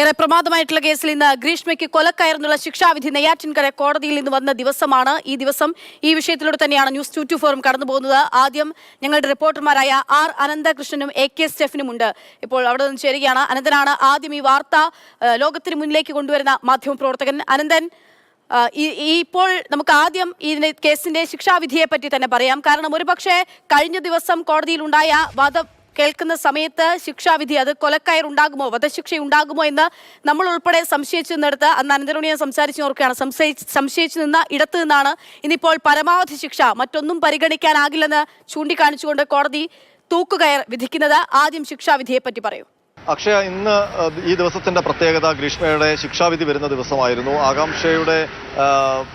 ഏറെ പ്രമാദമായിട്ടുള്ള കേസിൽ ഇന്ന് ഗ്രീഷ്മയ്ക്ക് കൊലക്കയർന്നുള്ള ശിക്ഷാവിധി നെയ്യാറ്റിൻകര കോടതിയിൽ നിന്ന് വന്ന ദിവസമാണ് ഈ ദിവസം. ഈ വിഷയത്തിലൂടെ തന്നെയാണ് ന്യൂസ് ടു ഫോറും കടന്നു പോകുന്നത്. ആദ്യം ഞങ്ങളുടെ റിപ്പോർട്ടർമാരായ ആർ അനന്തകൃഷ്ണനും എ കെ സ്റ്റെഫിനും ഉണ്ട് ഇപ്പോൾ അവിടെ നിന്ന് ചേരുകയാണ്. അനന്തനാണ് ആദ്യം ഈ വാർത്ത ലോകത്തിന് മുന്നിലേക്ക് കൊണ്ടുവരുന്ന മാധ്യമപ്രവർത്തകൻ അനന്തൻ ഇപ്പോൾ നമുക്ക് ആദ്യം ഈ കേസിന്റെ ശിക്ഷാവിധിയെ പറ്റി തന്നെ പറയാം. കാരണം ഒരുപക്ഷെ കഴിഞ്ഞ ദിവസം കോടതിയിലുണ്ടായ വാദം കേൾക്കുന്ന സമയത്ത് ശിക്ഷാവിധി അത് കൊലക്കയർ ഉണ്ടാകുമോ? വധശിക്ഷ ഉണ്ടാകുമോ എന്ന് നമ്മൾ ഉൾപ്പെടെ സംശയിച്ചു നിന്നെടുത്ത് അന്ന് അനന്തരോട് ഞാൻ സംസാരിച്ചു നോക്കുകയാണ് സംശയിച്ച് നിന്ന ഇടത്തു നിന്നാണ് ഇന്നിപ്പോൾ പരമാവധി ശിക്ഷ മറ്റൊന്നും പരിഗണിക്കാനാകില്ലെന്ന് ചൂണ്ടിക്കാണിച്ചുകൊണ്ട് കോടതി തൂക്കുകയർ വിധിക്കുന്നത്. ആദ്യം ശിക്ഷാവിധിയെ പറ്റി പറയൂ. അക്ഷയ ഇന്ന് ഈ ദിവസത്തിന്റെ പ്രത്യേകത ഗ്രീഷ്മയുടെ ശിക്ഷാവിധി വരുന്ന ദിവസമായിരുന്നു. ആകാംക്ഷയുടെ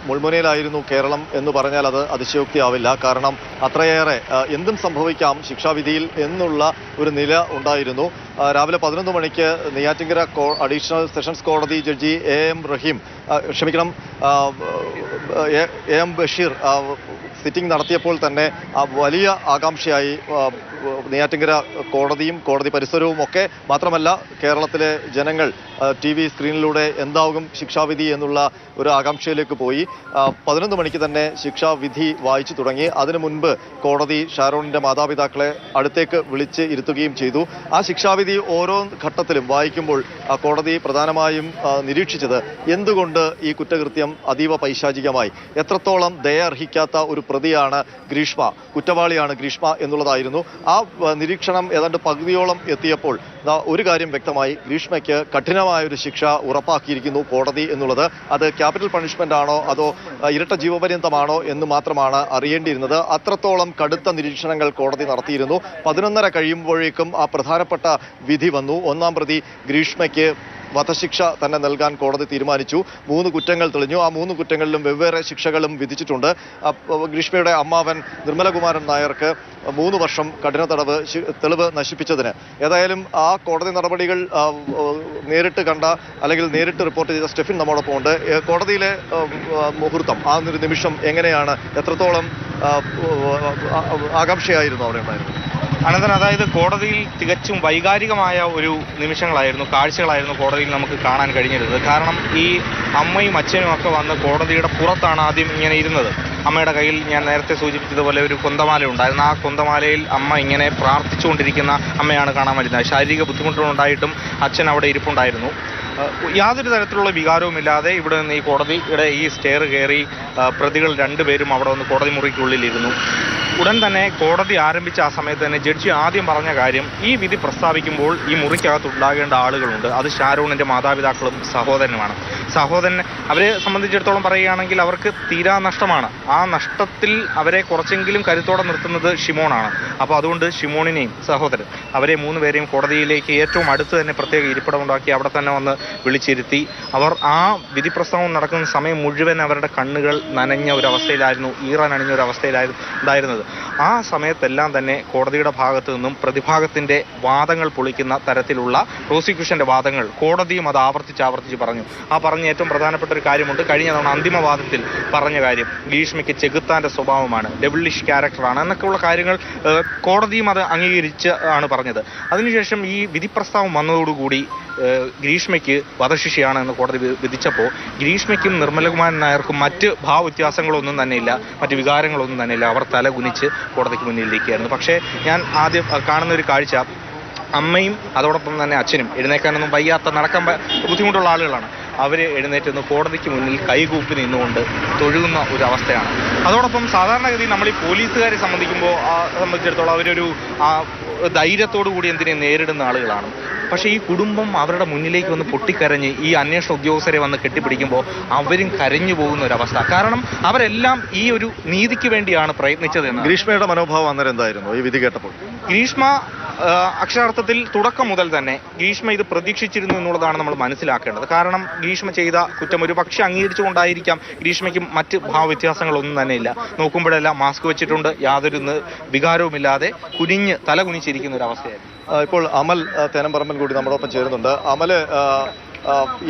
മുൾമുനയിലായിരുന്നു കേരളം എന്ന് പറഞ്ഞാൽ അത് അതിശയോക്തിയാവില്ല. കാരണം അത്രയേറെ എന്തും സംഭവിക്കാം ശിക്ഷാവിധിയിൽ എന്നുള്ള ഒരു നില ഉണ്ടായിരുന്നു. രാവിലെ പതിനൊന്ന് മണിക്ക് നെയ്യാറ്റിങ്കര അഡീഷണൽ സെഷൻസ് കോടതി ജഡ്ജി എ എം റഹീം ക്ഷമിക്കണം എ എ ബഷീർ സിറ്റിംഗ് നടത്തിയപ്പോൾ തന്നെ വലിയ ആകാംക്ഷയായി നെയ്യാറ്റിങ്കര കോടതിയും കോടതി പരിസരവും ഒക്കെ മാത്രമല്ല കേരളത്തിലെ ജനങ്ങൾ ടി വി സ്ക്രീനിലൂടെ എന്താകും ശിക്ഷാവിധി എന്നുള്ള ഒരു ആകാംക്ഷയിലേക്ക് പോയി. പതിനൊന്ന് മണിക്ക് തന്നെ ശിക്ഷാവിധി വായിച്ചു തുടങ്ങി. അതിനു മുൻപ് കോടതി ഷാരോണിന്റെ മാതാപിതാക്കളെ അടുത്തേക്ക് വിളിച്ച് ഇരുത്തുകയും ചെയ്തു. ആ ശിക്ഷാവിധി ഓരോ ഘട്ടത്തിലും വായിക്കുമ്പോൾ കോടതി പ്രധാനമായും നിരീക്ഷിച്ചത് എന്തുകൊണ്ട് ഈ കുറ്റകൃത്യം അതീവ പൈശാചികമായി? എത്രത്തോളം ദയ അർഹിക്കാത്ത ഒരു പ്രതിയാണ് ഗ്രീഷ്മ കുറ്റവാളിയാണ് ഗ്രീഷ്മ എന്നുള്ളതായിരുന്നു. ആ നിരീക്ഷണം ഏതാണ്ട് പകുതിയോളം എത്തിയപ്പോൾ ഒരു കാര്യം വ്യക്തമായി ഗ്രീഷ്മയ്ക്ക് കഠിനമായൊരു ശിക്ഷ ഉറപ്പാക്കിയിരിക്കുന്നു കോടതി എന്നുള്ളത്. അത് ക്യാപിറ്റൽ പണിഷ്മെന്റ് ആണോ അതോ ഇരട്ട ജീവപര്യന്തമാണോ എന്ന് മാത്രമാണ് അറിയേണ്ടിയിരുന്നത്. അത്രത്തോളം കടുത്ത നിരീക്ഷണങ്ങൾ കോടതി നടത്തിയിരുന്നു. പതിനൊന്നര കഴിയുമ്പോഴേക്കും ആ പ്രധാനപ്പെട്ട വിധി വന്നു. ഒന്നാം പ്രതി ഗ്രീഷ്മയ്ക്ക് വധശിക്ഷ തന്നെ നൽകാൻ കോടതി തീരുമാനിച്ചു. മൂന്ന് കുറ്റങ്ങൾ തെളിഞ്ഞു. ആ മൂന്ന് കുറ്റങ്ങളിലും വെവ്വേറെ ശിക്ഷകളും വിധിച്ചിട്ടുണ്ട്. ഗ്രീഷ്മയുടെ അമ്മാവൻ നിർമ്മലകുമാരൻ നായർക്ക് മൂന്ന് വർഷം കഠിന തടവ് തെളിവ് നശിപ്പിച്ചതിന്. ഏതായാലും ആ കോടതി നടപടികൾ നേരിട്ട് കണ്ട അല്ലെങ്കിൽ നേരിട്ട് റിപ്പോർട്ട് ചെയ്ത സ്റ്റെഫിൻ നമ്മോടൊപ്പം ഉണ്ട്. കോടതിയിലെ മുഹൂർത്തം ആ ഒരു നിമിഷം എങ്ങനെയാണ്? എത്രത്തോളം ആകാംക്ഷയായിരുന്നു അവിടെ ഉണ്ടായിരുന്നത്? അനന്തൻ അതായത് കോടതിയിൽ തികച്ചും വൈകാരികമായ ഒരു നിമിഷങ്ങളായിരുന്നു കാഴ്ചകളായിരുന്നു കോടതിയിൽ നമുക്ക് കാണാൻ കഴിഞ്ഞിരുന്നത്. കാരണം ഈ അമ്മയും അച്ഛനും ഒക്കെ വന്ന് കോടതിയുടെ പുറത്താണ് ആദ്യം ഇങ്ങനെ ഇരുന്നത്. അമ്മയുടെ കയ്യിൽ ഞാൻ നേരത്തെ സൂചിപ്പിച്ചതുപോലെ ഒരു കൊന്തമാല ഉണ്ടായിരുന്നു. ആ കൊന്തമാലയിൽ അമ്മ ഇങ്ങനെ പ്രാർത്ഥിച്ചുകൊണ്ടിരിക്കുന്ന അമ്മയാണ് കാണാൻ വരുന്നത്. ശാരീരിക ബുദ്ധിമുട്ടുകളുണ്ടായിട്ടും അച്ഛൻ അവിടെ ഇരിപ്പുണ്ടായിരുന്നു. യാതൊരു തരത്തിലുള്ള വികാരവുമില്ലാതെ ഇവിടെ നിന്ന് ഈ കോടതിയുടെ ഈ സ്റ്റെയർ കയറി പ്രതികൾ രണ്ടുപേരും അവിടെ വന്ന് കോടതി മുറിക്കുള്ളിലിരുന്നു. ഉടൻ തന്നെ കോടതി ആരംഭിച്ച ആ സമയത്ത് തന്നെ ജഡ്ജി ആദ്യം പറഞ്ഞ കാര്യം ഈ വിധി പ്രസ്താവിക്കുമ്പോൾ ഈ മുറിക്കകത്ത് ഉണ്ടാകേണ്ട ആളുകളുണ്ട്. അത് ഷാരൂണിന്റെ മാതാപിതാക്കളും സഹോദരനുമാണ്. സഹോദരൻ അവരെ സംബന്ധിച്ചിടത്തോളം പറയുകയാണെങ്കിൽ അവർക്ക് തീരാ നഷ്ടമാണ്. ആ നഷ്ടത്തിൽ അവരെ കുറച്ചെങ്കിലും കരുത്തോടെ നിർത്തുന്നത് ഷിമോണാണ്. അപ്പോൾ അതുകൊണ്ട് ഷിമോണിനെയും സഹോദരൻ അവരെ മൂന്ന് പേരെയും കോടതിയിലേക്ക് ഏറ്റവും അടുത്ത് തന്നെ പ്രത്യേക ഇരിപ്പിടമുണ്ടാക്കി അവിടെ തന്നെ വന്ന് വിളിച്ചിരുത്തി. അവർ ആ വിധി പ്രസ്താവം നടക്കുന്ന സമയം മുഴുവൻ അവരുടെ കണ്ണുകൾ നനഞ്ഞ ഒരു അവസ്ഥയിലായിരുന്നു ഈറൻ അണിഞ്ഞ ഒരു അവസ്ഥയിലായിരുന്നു ഉണ്ടായിരുന്നത്. ആ സമയത്തെല്ലാം തന്നെ കോടതിയുടെ ഭാഗത്തു നിന്നും പ്രതിഭാഗത്തിന്റെ വാദങ്ങൾ പൊളിക്കുന്ന തരത്തിലുള്ള പ്രോസിക്യൂഷന്റെ വാദങ്ങൾ കോടതിയും അത് ആവർത്തിച്ച് ആവർത്തിച്ച് പറഞ്ഞു. ആ പറഞ്ഞ ഏറ്റവും പ്രധാനപ്പെട്ട ഒരു കാര്യമുണ്ട്. കഴിഞ്ഞ തവണ അന്തിമവാദത്തിൽ പറഞ്ഞ കാര്യം ഭീഷ്മയ്ക്ക് ചെകുത്താന്റെ സ്വഭാവമാണ് ഡെബിളിഷ് ക്യാരക്ടറാണ് എന്നൊക്കെയുള്ള കാര്യങ്ങൾ കോടതിയും അത് അംഗീകരിച്ച് ആണ് പറഞ്ഞത്. അതിനുശേഷം ഈ വിധി പ്രസ്താവം വന്നതോടുകൂടി ഗ്രീഷ്മയ്ക്ക് വധശിക്ഷയാണ് എന്ന് കോടതി വിധിച്ചപ്പോൾ ഗ്രീഷ്മയ്ക്കും നിർമ്മലകുമാരൻ നായർക്കും മറ്റ് ഭാവവ്യത്യാസങ്ങളൊന്നും തന്നെയില്ല മറ്റ് വികാരങ്ങളൊന്നും തന്നെയില്ല. അവർ തല കുനിച്ച് കോടതിക്ക് മുന്നിലിരിക്കുകയായിരുന്നു പക്ഷേ ഞാൻ ആദ്യം കാണുന്ന ഒരു കാഴ്ച അമ്മയും അതോടൊപ്പം തന്നെ അച്ഛനും എഴുന്നേക്കാനൊന്നും വയ്യാത്ത നടക്കാൻ ബുദ്ധിമുട്ടുള്ള ആളുകളാണ്. അവർ എഴുന്നേറ്റ് നിന്ന് കോടതിക്ക് മുന്നിൽ കൈകൂപ്പി നിന്നുകൊണ്ട് തൊഴുകുന്ന ഒരു അവസ്ഥയാണ്. അതോടൊപ്പം സാധാരണഗതി നമ്മൾ ഈ പോലീസുകാരെ സംബന്ധിക്കുമ്പോൾ സംബന്ധിച്ചിടത്തോളം അവരൊരു ധൈര്യത്തോടു കൂടി എന്തിനെ നേരിടുന്ന ആളുകളാണ്. പക്ഷേ ഈ കുടുംബം അവരുടെ മുന്നിലേക്ക് വന്ന് പൊട്ടിക്കരഞ്ഞ് ഈ അന്വേഷണ ഉദ്യോഗസ്ഥരെ വന്ന് കെട്ടിപ്പിടിക്കുമ്പോൾ അവരും കരഞ്ഞു പോകുന്ന ഒരു അവസ്ഥ. കാരണം അവരെല്ലാം ഈ ഒരു നീതിക്ക് വേണ്ടിയാണ് പ്രയത്നിച്ചത് എന്ന് ഗ്രീഷ്മയുടെ മനോഭാവം അന്നേരം എന്തായിരുന്നു? ഈ വിധി കേട്ടപ്പോൾ. ഗ്രീഷ്മ അക്ഷരാർത്ഥത്തിൽ തുടക്കം മുതൽ തന്നെ ഗ്രീഷ്മ ഇത് പ്രതീക്ഷിച്ചിരുന്നു എന്നുള്ളതാണ് നമ്മൾ മനസ്സിലാക്കേണ്ടത്. കാരണം ഗ്രീഷ്മ ചെയ്ത കുറ്റം ഒരു പക്ഷെ അംഗീകരിച്ചുകൊണ്ടായിരിക്കാം. ഗ്രീഷ്മയ്ക്ക് മറ്റ് ഭാവവ്യത്യാസങ്ങളൊന്നും തന്നെ ഇല്ല. നോക്കുമ്പോഴെല്ലാം മാസ്ക് വെച്ചിട്ടുണ്ട്. യാതൊരു വികാരവുമില്ലാതെ കുനിഞ്ഞ് തല കുനിച്ചിരിക്കുന്ന ഒരു അവസ്ഥയായിരുന്നു. ഇപ്പോൾ അമൽ തേനമ്പറമ്പൻ കൂടി നമ്മോടൊപ്പം ചേരുന്നുണ്ട്. അമൽ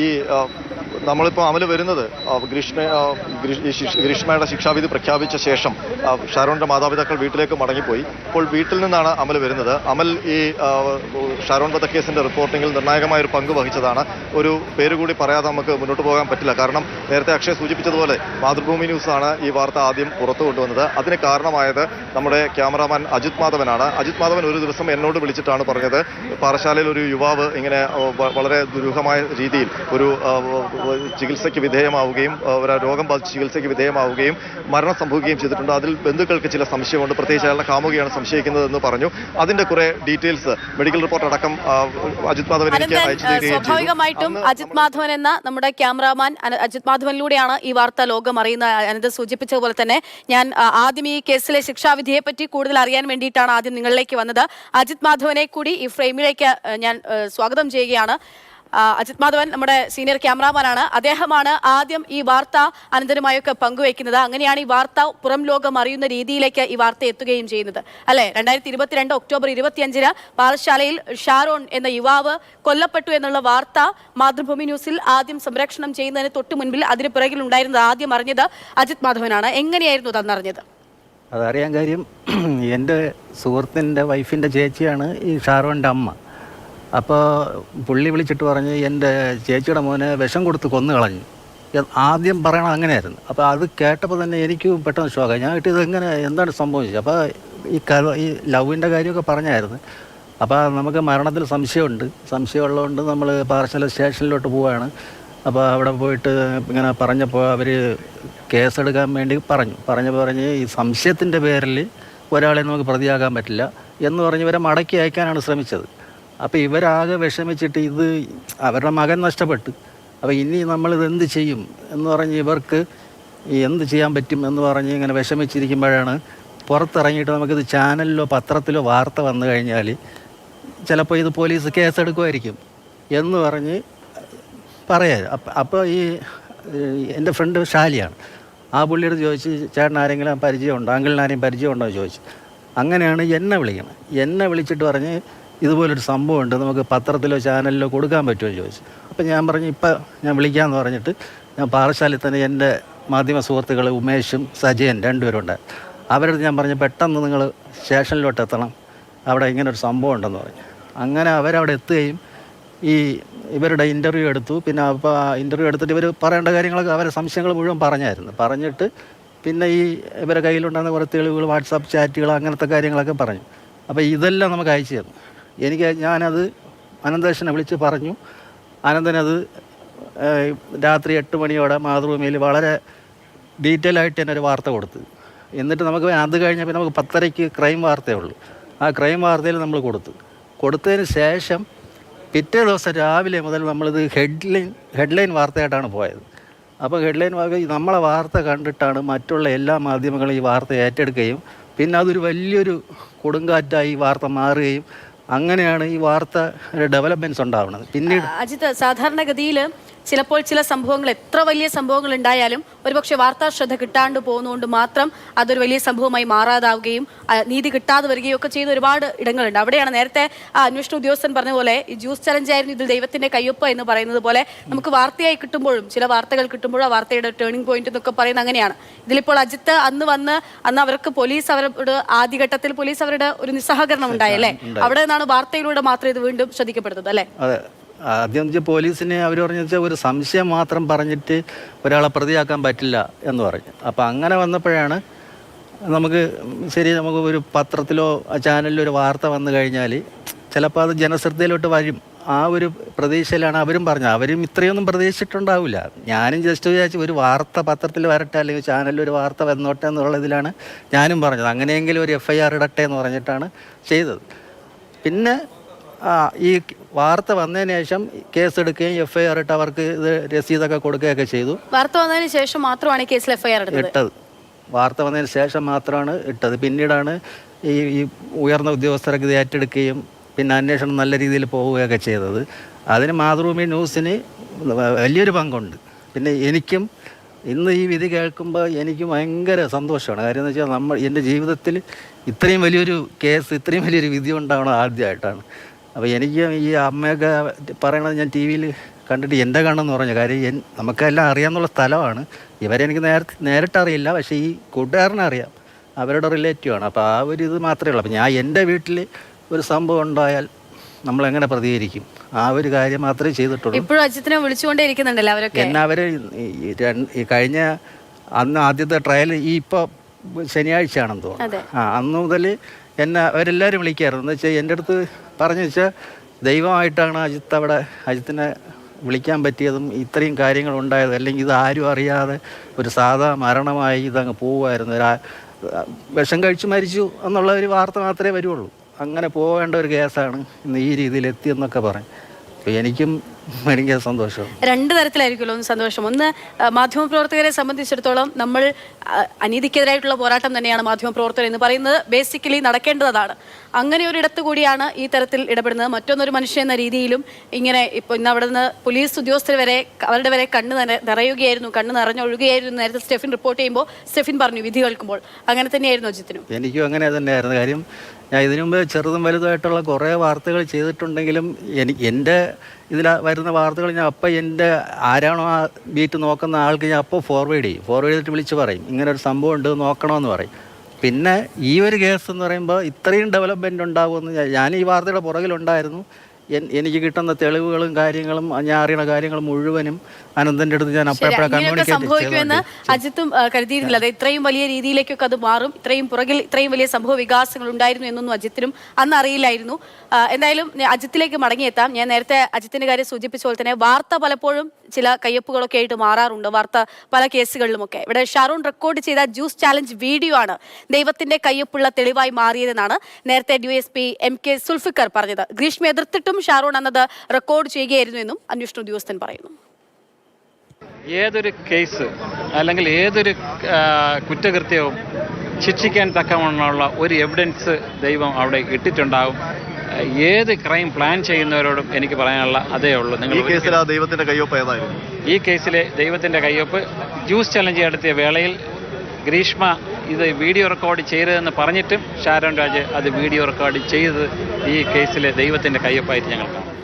ഈ നമ്മളിപ്പോൾ അമൽ വരുന്നത് ഗ്രീഷ്മ ഗ്രീഷ്മയുടെ ശിക്ഷാവിധി പ്രഖ്യാപിച്ച ശേഷം ഷാരോണിന്റെ മാതാപിതാക്കൾ വീട്ടിലേക്ക് മടങ്ങിപ്പോയി. ഇപ്പോൾ വീട്ടിൽ നിന്നാണ് അമൽ വരുന്നത്. അമൽ ഈ ഷാരോൺ വധക്കേസിന്റെ റിപ്പോർട്ടിംഗിൽ നിർണായകമായ ഒരു പങ്ക് വഹിച്ചതാണ്. ഒരു പേര് കൂടി പറയാതെ നമുക്ക് മുന്നോട്ട് പോകാൻ പറ്റില്ല. കാരണം നേരത്തെ അക്ഷയ് സൂചിപ്പിച്ചതുപോലെ മാതൃഭൂമി ന്യൂസാണ് ഈ വാർത്ത ആദ്യം പുറത്തു കൊണ്ടുവന്നത്. അതിന് കാരണമായത് നമ്മുടെ ക്യാമറാമാൻ അജിത് മാധവനാണ്. അജിത് മാധവൻ ഒരു ദിവസം എന്നോട് വിളിച്ചിട്ടാണ് പറഞ്ഞത്. പാറശാലയിൽ ഒരു യുവാവ് ഇങ്ങനെ വളരെ ദുരൂഹമായ രീതിയിൽ ഒരു ചികിത്സയ്ക്ക് വിധേയമാവുകയും ഒരു രോഗം ബാധിച്ച് ചികിത്സയ്ക്ക് വിധേയമാവുകയും മരണം സംഭവിക്കുകയും ചെയ്തിട്ടുണ്ട്. അതിൽ ബന്ധുക്കൾക്ക് ചില സംശയമുണ്ട്. പ്രത്യേകിച്ച് അയാളുടെ കാമുകയാണ് സംശയിക്കുന്നതെന്ന് പറഞ്ഞു. അതിന്റെ കുറെ ഡീറ്റെയിൽസ് മെഡിക്കൽ റിപ്പോർട്ട് അടക്കം അജിത് മാധവൻ എനിക്ക് അയച്ചു തരികയും സ്വാഭാവികമായിട്ടും അജിത് മാധവൻ എന്ന നമ്മുടെ ക്യാമറാമാൻ അജിത് മാധവനിലൂടെയാണ് ഈ വാർത്ത ലോകം അറിയുന്നത്. അനന്ത് സൂചിപ്പിച്ചതുപോലെ തന്നെ ഞാൻ ആദ്യം ഈ കേസിലെ ശിക്ഷാവിധിയെ പറ്റി കൂടുതൽ അറിയാൻ വേണ്ടിയിട്ടാണ് ആദ്യം നിങ്ങളിലേക്ക് വന്നത്. അജിത് മാധവനെ കൂടി ഈ ഫ്രെയിമിലേക്ക് ഞാൻ സ്വാഗതം ചെയ്യുകയാണ്. അജിത് മാധവൻ നമ്മുടെ സീനിയർ ക്യാമറാമാനാണ്. അദ്ദേഹമാണ് ആദ്യം ഈ വാർത്ത അനന്തരമായൊക്കെ പങ്കുവയ്ക്കുന്നത്. അങ്ങനെയാണ് ഈ വാർത്ത പുറം ലോകം അറിയുന്ന രീതിയിലേക്ക് ഈ വാർത്ത എത്തുകയും ചെയ്യുന്നത്. അല്ലെ? രണ്ടായിരത്തി ഇരുപത്തിരണ്ട് ഒക്ടോബർ ഇരുപത്തിയഞ്ചിന് പാറശാലയിൽ ഷാരോൺ എന്ന യുവാവ് കൊല്ലപ്പെട്ടു എന്നുള്ള വാർത്ത മാതൃഭൂമി ന്യൂസിൽ ആദ്യം സംരക്ഷണം ചെയ്യുന്നതിന് തൊട്ടു മുൻപിൽ അതിന് പിറകിൽ ഉണ്ടായിരുന്നത് ആദ്യം അറിഞ്ഞത് അജിത് മാധവനാണ്. എങ്ങനെയായിരുന്നു അത് അന്നറിഞ്ഞത് അതറിയാൻ കാര്യം എന്റെ സുഹൃത്തിന്റെ വൈഫിന്റെ ചേച്ചിയാണ് ഈ ഷാറോന്റെ അമ്മ. അപ്പോൾ പുള്ളി വിളിച്ചിട്ട് പറഞ്ഞ് എന്റെ ചേച്ചിയുടെ മോനെ വിഷം കൊടുത്ത് കൊന്നു കളഞ്ഞു. ആദ്യം പറയണത് അങ്ങനെയായിരുന്നു. അപ്പോൾ അത് കേട്ടപ്പോൾ തന്നെ എനിക്ക് പെട്ടെന്ന് ഷോക്കായി ഞാൻ കിട്ടിയത് എങ്ങനെ? എന്താണ് സംഭവിച്ചത് അപ്പോൾ ഈ കഥ ഈ ലവിന്റെ കാര്യമൊക്കെ പറഞ്ഞായിരുന്നു. അപ്പോൾ നമുക്ക് മരണത്തിൽ സംശയമുണ്ട്. സംശയമുള്ളതുകൊണ്ട് നമ്മൾ പാർശ്വല സ്റ്റേഷനിലോട്ട് പോവുകയാണ്. അപ്പോൾ അവിടെ പോയിട്ട് ഇങ്ങനെ പറഞ്ഞപ്പോൾ അവർ കേസെടുക്കാൻ വേണ്ടി പറഞ്ഞു. പറഞ്ഞു പറഞ്ഞ് ഈ സംശയത്തിന്റെ പേരിൽ ഒരാളെ നമുക്ക് പ്രതിയാക്കാൻ പറ്റില്ല എന്ന് പറഞ്ഞ് ഇവരെ മടക്കി അയക്കാനാണ് ശ്രമിച്ചത്. അപ്പോൾ ഇവരാകെ വിഷമിച്ചിട്ട് ഇത് അവരുടെ മകൻ നഷ്ടപ്പെട്ടു. അപ്പോൾ ഇനി നമ്മളിത് എന്ത് ചെയ്യും എന്ന് പറഞ്ഞ് ഇവർക്ക് എന്ത് ചെയ്യാൻ പറ്റും എന്ന് പറഞ്ഞ് ഇങ്ങനെ വിഷമിച്ചിരിക്കുമ്പോഴാണ് പുറത്തിറങ്ങിയിട്ട് നമുക്കിത് ചാനലിലോ പത്രത്തിലോ വാർത്ത വന്നു കഴിഞ്ഞാൽ ചിലപ്പോൾ ഇത് പോലീസ് കേസെടുക്കുമായിരിക്കും എന്ന് പറഞ്ഞ് പറയാ. അപ്പം അപ്പോൾ ഈ എന്റെ ഫ്രണ്ട് ഷാലിയാണ് ആ പുള്ളിയോട് ചോദിച്ച് ചേട്ടൻ ആരെങ്കിലും പരിചയമുണ്ടോ? അങ്കിളിനാരെയും പരിചയമുണ്ടോ? എന്ന് ചോദിച്ചു. അങ്ങനെയാണ് എന്നെ വിളിക്കുന്നത് എന്നെ വിളിച്ചിട്ട് പറഞ്ഞ് ഇതുപോലൊരു സംഭവമുണ്ട്. നമുക്ക് പത്രത്തിലോ ചാനലിലോ കൊടുക്കാൻ പറ്റുമോ ചോദിച്ചു. അപ്പം ഞാൻ പറഞ്ഞു ഇപ്പം ഞാൻ വിളിക്കാമെന്ന് പറഞ്ഞിട്ട് ഞാൻ പാറശാലയിൽ തന്നെ എന്റെ മാധ്യമ സുഹൃത്തുക്കൾ ഉമേഷും സജയൻ രണ്ടുപേരുണ്ട്. അവരടുത്ത് ഞാൻ പറഞ്ഞു പെട്ടെന്ന് നിങ്ങൾ സ്റ്റേഷനിലോട്ട് എത്തണം. അവിടെ ഇങ്ങനെ ഒരു സംഭവം ഉണ്ടെന്ന് പറഞ്ഞു. അങ്ങനെ അവരവിടെ എത്തുകയും ഈ ഇവരുടെ ഇന്റർവ്യൂ എടുത്തു. പിന്നെ അപ്പോൾ ഇന്റർവ്യൂ എടുത്തിട്ട് ഇവർ പറയേണ്ട കാര്യങ്ങളൊക്കെ അവരെ സംശയങ്ങൾ മുഴുവൻ പറഞ്ഞായിരുന്നു. പറഞ്ഞിട്ട് പിന്നെ ഈ ഇവരുടെ കയ്യിലുണ്ടാകുന്ന കുറേ തെളിവുകൾ വാട്സാപ്പ് ചാറ്റുകൾ അങ്ങനത്തെ കാര്യങ്ങളൊക്കെ പറഞ്ഞു. അപ്പോൾ ഇതെല്ലാം നമുക്ക് അയച്ചു തന്നു. എനിക്ക് ഞാനത് അനന്തകൃഷ്ണനെ വിളിച്ച് പറഞ്ഞു. അനന്തനത് രാത്രി എട്ട് മണിയോടെ മാതൃഭൂമിയിൽ വളരെ ഡീറ്റെയിൽ ആയിട്ട് തന്നെ ഒരു വാർത്ത കൊടുത്തു. എന്നിട്ട് നമുക്ക് അത് കഴിഞ്ഞാൽ പിന്നെ നമുക്ക് പത്തരയ്ക്ക് ക്രൈം വാർത്തയേ ഉള്ളൂ. ആ ക്രൈം വാർത്തയിൽ നമ്മൾ കൊടുത്തു. കൊടുത്തതിന് ശേഷം പിറ്റേ ദിവസം രാവിലെ മുതൽ നമ്മളിത് ഹെഡ്ലൈൻ ഹെഡ്ലൈൻ വാർത്തയായിട്ടാണ് പോയത്. അപ്പോൾ ഹെഡ്ലൈൻ നമ്മളെ വാർത്ത കണ്ടിട്ടാണ് മറ്റുള്ള എല്ലാ മാധ്യമങ്ങളും ഈ വാർത്ത ഏറ്റെടുക്കുകയും പിന്നെ അതൊരു വലിയൊരു കൊടുങ്കാറ്റായി വാർത്ത മാറുകയും അങ്ങനെയാണ് ഈ വാർത്ത ഡെവലപ്മെന്റ്സ് ഉണ്ടാവുന്നത്. പിന്നീട് അജിത് സാധാരണഗതിയിൽ ചിലപ്പോൾ ചില സംഭവങ്ങൾ എത്ര വലിയ സംഭവങ്ങൾ ഉണ്ടായാലും ഒരുപക്ഷെ വാർത്താ ശ്രദ്ധ കിട്ടാണ്ട് പോകുന്നതുകൊണ്ട് മാത്രം അതൊരു വലിയ സംഭവമായി മാറാതാവുകയും നീതി കിട്ടാതെ വരികയും ഒക്കെ ചെയ്യുന്ന ഒരുപാട് ഇടങ്ങളുണ്ട്. അവിടെയാണ് നേരത്തെ ആ അന്വേഷണ ഉദ്യോഗസ്ഥൻ പറഞ്ഞ പോലെ ഈ ജ്യൂസ് ചലഞ്ച് ആയിരുന്നു ഇതിൽ ദൈവത്തിന്റെ കയ്യൊപ്പ് എന്ന് പറയുന്നത് പോലെ നമുക്ക് വാർത്തയായി കിട്ടുമ്പോഴും ചില വാർത്തകൾ കിട്ടുമ്പോഴും ആ വാർത്തയുടെ ടേണിംഗ് പോയിന്റ് എന്നൊക്കെ പറയുന്നത് അങ്ങനെയാണ്. ഇതിലിപ്പോൾ അജിത്ത് അന്ന് വന്ന് അന്ന് അവർക്ക് പോലീസ് അവരോട് ആദ്യഘട്ടത്തിൽ പോലീസ് അവരുടെ ഒരു നിസ്സഹകരണം ഉണ്ടായല്ലേ അവിടെ നിന്നാണ് വാർത്തയിലൂടെ മാത്രം ഇത് വീണ്ടും ശ്രദ്ധിക്കപ്പെടുന്നത് അല്ലേ? ആദ്യം വെച്ചാൽ പോലീസിനെ അവർ പറഞ്ഞു വെച്ചാൽ ഒരു സംശയം മാത്രം പറഞ്ഞിട്ട് ഒരാളെ പ്രതിയാക്കാൻ പറ്റില്ല എന്ന് പറഞ്ഞു. അപ്പോൾ അങ്ങനെ വന്നപ്പോഴാണ് നമുക്ക് ശരി നമുക്ക് ഒരു പത്രത്തിലോ ചാനലിലോ ഒരു വാർത്ത വന്നു കഴിഞ്ഞാൽ ചിലപ്പോൾ അത് ജനശ്രദ്ധയിലോട്ട് വരും. ആ ഒരു പ്രതീക്ഷയിലാണ് അവരും പറഞ്ഞത്. അവരും ഇത്രയൊന്നും പ്രതീക്ഷിച്ചിട്ടുണ്ടാവില്ല. ഞാനും ജസ്റ്റ് വിചാരിച്ചു ഒരു വാർത്ത പത്രത്തിൽ വരട്ടെ അല്ലെങ്കിൽ ചാനലിൽ ഒരു വാർത്ത വന്നോട്ടെ എന്നുള്ള ഇതിലാണ് ഞാനും പറഞ്ഞത്. അങ്ങനെയെങ്കിലും ഒരു എഫ് ഐ ആർ ഇടട്ടെ എന്ന് പറഞ്ഞിട്ടാണ് ചെയ്തത്. പിന്നെ ആ ഈ വാർത്ത വന്നതിന് ശേഷം കേസ് എടുക്കുകയും എഫ് ഐ ആർ ഇട്ട് അവർക്ക് ഇത് രസീതൊക്കെ കൊടുക്കുകയൊക്കെ ചെയ്തു. വാർത്ത വന്നതിന് ശേഷം മാത്രമാണ് കേസിൽ എഫ് ഐ ആർ ഇട്ടത്. വാർത്ത വന്നതിന് ശേഷം മാത്രമാണ് ഇട്ടത്. പിന്നീടാണ് ഈ ഈ ഉയർന്ന ഉദ്യോഗസ്ഥരൊക്കെ ഇത് ഏറ്റെടുക്കുകയും പിന്നെ അന്വേഷണം നല്ല രീതിയിൽ പോവുകയൊക്കെ ചെയ്തത്. അതിന് മാതൃഭൂമി ന്യൂസിന് വലിയൊരു പങ്കുണ്ട്. പിന്നെ എനിക്കും ഇന്ന് ഈ വിധി കേൾക്കുമ്പോൾ എനിക്ക് ഭയങ്കര സന്തോഷമാണ്. കാര്യം എന്ന് വെച്ചാൽ നമ്മൾ എന്റെ ജീവിതത്തിൽ ഇത്രയും വലിയൊരു കേസ് ഇത്രയും വലിയൊരു വിധി ഉണ്ടാവണം ആദ്യമായിട്ടാണ്. അപ്പോൾ എനിക്ക് ഈ അമ്മയൊക്കെ പറയണത് ഞാൻ ടി വിയിൽ കണ്ടിട്ട് എന്റെ കണ്ണെന്ന് പറഞ്ഞു കാര്യം എൻ നമുക്കെല്ലാം അറിയാമെന്നുള്ള സ്ഥലമാണ്. ഇവരെ എനിക്ക് നേരത്തെ നേരിട്ടറിയില്ല പക്ഷേ ഈ കൂട്ടുകാരനെ അറിയാം. അവരുടെ റിലേറ്റീവാണ് അപ്പോൾ ആ ഒരു ഇത് മാത്രമേ ഉള്ളൂ. അപ്പോൾ ഞാൻ എന്റെ വീട്ടിൽ ഒരു സംഭവം ഉണ്ടായാൽ നമ്മളെങ്ങനെ പ്രതികരിക്കും? ആ ഒരു കാര്യം മാത്രമേ ചെയ്തിട്ടുള്ളൂ. ഇപ്പോഴും അജിത്തിനെ വിളിച്ചുകൊണ്ടേ ഇരിക്കുന്നുണ്ടല്ലോ അവരൊക്കെ? എന്നെ അവർ ഈ കഴിഞ്ഞ അന്ന് ആദ്യത്തെ ട്രയൽ ഈ ഇപ്പോൾ ശനിയാഴ്ചയാണെന്ന്. തോന്നുന്നു. ആ അന്ന് മുതൽ എന്നെ അവരെല്ലാവരും വിളിക്കായിരുന്നു. എന്ന് വെച്ചാൽ എന്റെ അടുത്ത് പറഞ്ഞു വെച്ചാൽ ദൈവമായിട്ടാണ് അജിത്ത് അവിടെ അജിത്തിനെ വിളിക്കാൻ പറ്റിയതും ഇത്രയും കാര്യങ്ങൾ ഉണ്ടായത്. അല്ലെങ്കിൽ ഇത് ആരും അറിയാതെ ഒരു സാധാ മരണമായി ഇതങ്ങ് പോവുമായിരുന്നു. വിഷം കഴിച്ച് മരിച്ചു എന്നുള്ള ഒരു വാർത്ത മാത്രമേ വരുള്ളൂ. അങ്ങനെ പോവേണ്ട ഒരു കേസാണ് ഇന്ന് ഈ രീതിയിൽ എത്തിയെന്നൊക്കെ പറയും അപ്പോൾ എനിക്കും സന്തോഷം. രണ്ട് തരത്തിലായിരിക്കുമല്ലോ ഒന്ന് സന്തോഷം. ഒന്ന് മാധ്യമപ്രവർത്തകരെ സംബന്ധിച്ചിടത്തോളം നമ്മൾ അനീതിക്കെതിരായിട്ടുള്ള പോരാട്ടം തന്നെയാണ് മാധ്യമപ്രവർത്തകർ എന്ന് പറയുന്നത്. ബേസിക്കലി നടക്കേണ്ടതാണ് അങ്ങനെ ഒരു ഒരിടത്ത് കൂടിയാണ് ഈ തരത്തിൽ ഇടപെടുന്നത്. മറ്റൊന്നൊരു മനുഷ്യ എന്ന രീതിയിലും ഇങ്ങനെ ഇപ്പോൾ ഇന്ന് അവിടെ നിന്ന് പോലീസ് ഉദ്യോഗസ്ഥർ വരെ അവരുടെ വരെ കണ്ണ് നിറയുകയായിരുന്നു. കണ്ണ് നിറഞ്ഞൊഴുകുകയായിരുന്നു. നേരത്തെ സ്റ്റെഫിൻ റിപ്പോർട്ട് ചെയ്യുമ്പോൾ സ്റ്റെഫിൻ പറഞ്ഞു വിധി കേൾക്കുമ്പോൾ. അങ്ങനെ തന്നെയായിരുന്നു അജിത്തിനും. എനിക്കും അങ്ങനെ തന്നെയായിരുന്നു. കാര്യം ഞാൻ ഇതിനു മുമ്പ് ചെറുതും വലുതുമായിട്ടുള്ള കുറേ വാർത്തകൾ ചെയ്തിട്ടുണ്ടെങ്കിലും എനിക്ക് എന്റെ ഇതിൽ വരുന്ന വാർത്തകൾ ഞാൻ അപ്പം എന്റെ ആരാണോ ആ ബീറ്റ് നോക്കുന്ന ആൾക്ക് ഞാൻ അപ്പോൾ ഫോർവേഡ് ചെയ്യും. ഫോർവേഡ് ചെയ്തിട്ട് വിളിച്ച് പറയും. ഇങ്ങനെ ഒരു സംഭവം ഉണ്ട് നോക്കണമെന്ന് പറയും. പിന്നെ ഈ ഒരു കേസ് എന്ന് പറയുമ്പോൾ ഇത്രയും ഡെവലപ്മെന്റ് ഉണ്ടാകുമെന്ന് ഞാൻ- ഈ വാർത്തയുടെ പുറകിലുണ്ടായിരുന്നു. എനിക്ക് കിട്ടുന്ന തെളിവുകളും കാര്യങ്ങളും ഞാൻ അറിയണ കാര്യങ്ങളും മുഴുവനും അനന്തന്റെ അടുത്ത് ഞാൻ അപ്പോഴപ്പോഴാണ് സംഭവിക്കുമെന്ന് അജിത്തും കരുതിയിരുന്നില്ല. അത് ഇത്രയും വലിയ രീതിയിലേക്കൊക്കെ അത് മാറും. ഇത്രയും പുറകിൽ ഇത്രയും വലിയ സംഭവ വികാസങ്ങൾ ഉണ്ടായിരുന്നു എന്നൊന്നും അജിത്തിനും അന്ന് അറിയില്ലായിരുന്നു. എന്തായാലും അജിത്തിലേക്ക് മടങ്ങിയെത്താം. ഞാൻ നേരത്തെ അജിത്തിന്റെ കാര്യം സൂചിപ്പിച്ച പോലെ തന്നെ വാർത്ത പലപ്പോഴും ചില കയ്യൊപ്പുകളൊക്കെ ആയിട്ട് മാറാറുണ്ട്. വാർത്ത പല കേസുകളിലുമൊക്കെ. ഇവിടെ ഷാറൂൺ റെക്കോർഡ് ചെയ്ത ജ്യൂസ് ചാലഞ്ച് വീഡിയോ ആണ് ദൈവത്തിന്റെ കയ്യൊപ്പുള്ള തെളിവായി മാറിയതെന്നാണ് നേരത്തെ D S P M K Sulfikar പറഞ്ഞത്. ഗ്രീഷ്മ എതിർത്തിട്ടും ഷാറൂൺ അന്നത് റെക്കോർഡ് ചെയ്യുകയായിരുന്നു എന്നും അന്വേഷണ ഉദ്യോഗസ്ഥൻ പറയുന്നു. ഏതൊരു കേസ് അല്ലെങ്കിൽ ഏതൊരു കുറ്റകൃത്യവും ശിക്ഷിക്കാൻ തക്കവണ്ണമുള്ള ഒരു എവിഡൻസ് ദൈവം അവിടെ ഇട്ടിട്ടുണ്ടാവും. ഏത് ക്രൈം പ്ലാൻ ചെയ്യുന്നവരോടും എനിക്ക് പറയാനുള്ള അതേ ഉള്ളൂ. ഈ നിങ്ങൾ കേസിൽ ആ ദൈവത്തിന്റെ കയ്യൊപ്പ് ഏതായിരുന്നു? ഈ കേസിലെ ദൈവത്തിന്റെ കയ്യൊപ്പ് ജ്യൂസ് ചലഞ്ച് നടത്തിയ വേളയിൽ ഗ്രീഷ്മ ഇത് വീഡിയോ റെക്കോർഡ് ചെയ്തതെന്ന് പറഞ്ഞിട്ടും ഷാരോൺ രാജ് അത് വീഡിയോ റെക്കോർഡ് ചെയ്തത് ഈ കേസിലെ ദൈവത്തിന്റെ കയ്യൊപ്പായിട്ട് ഞങ്ങൾ കാണും.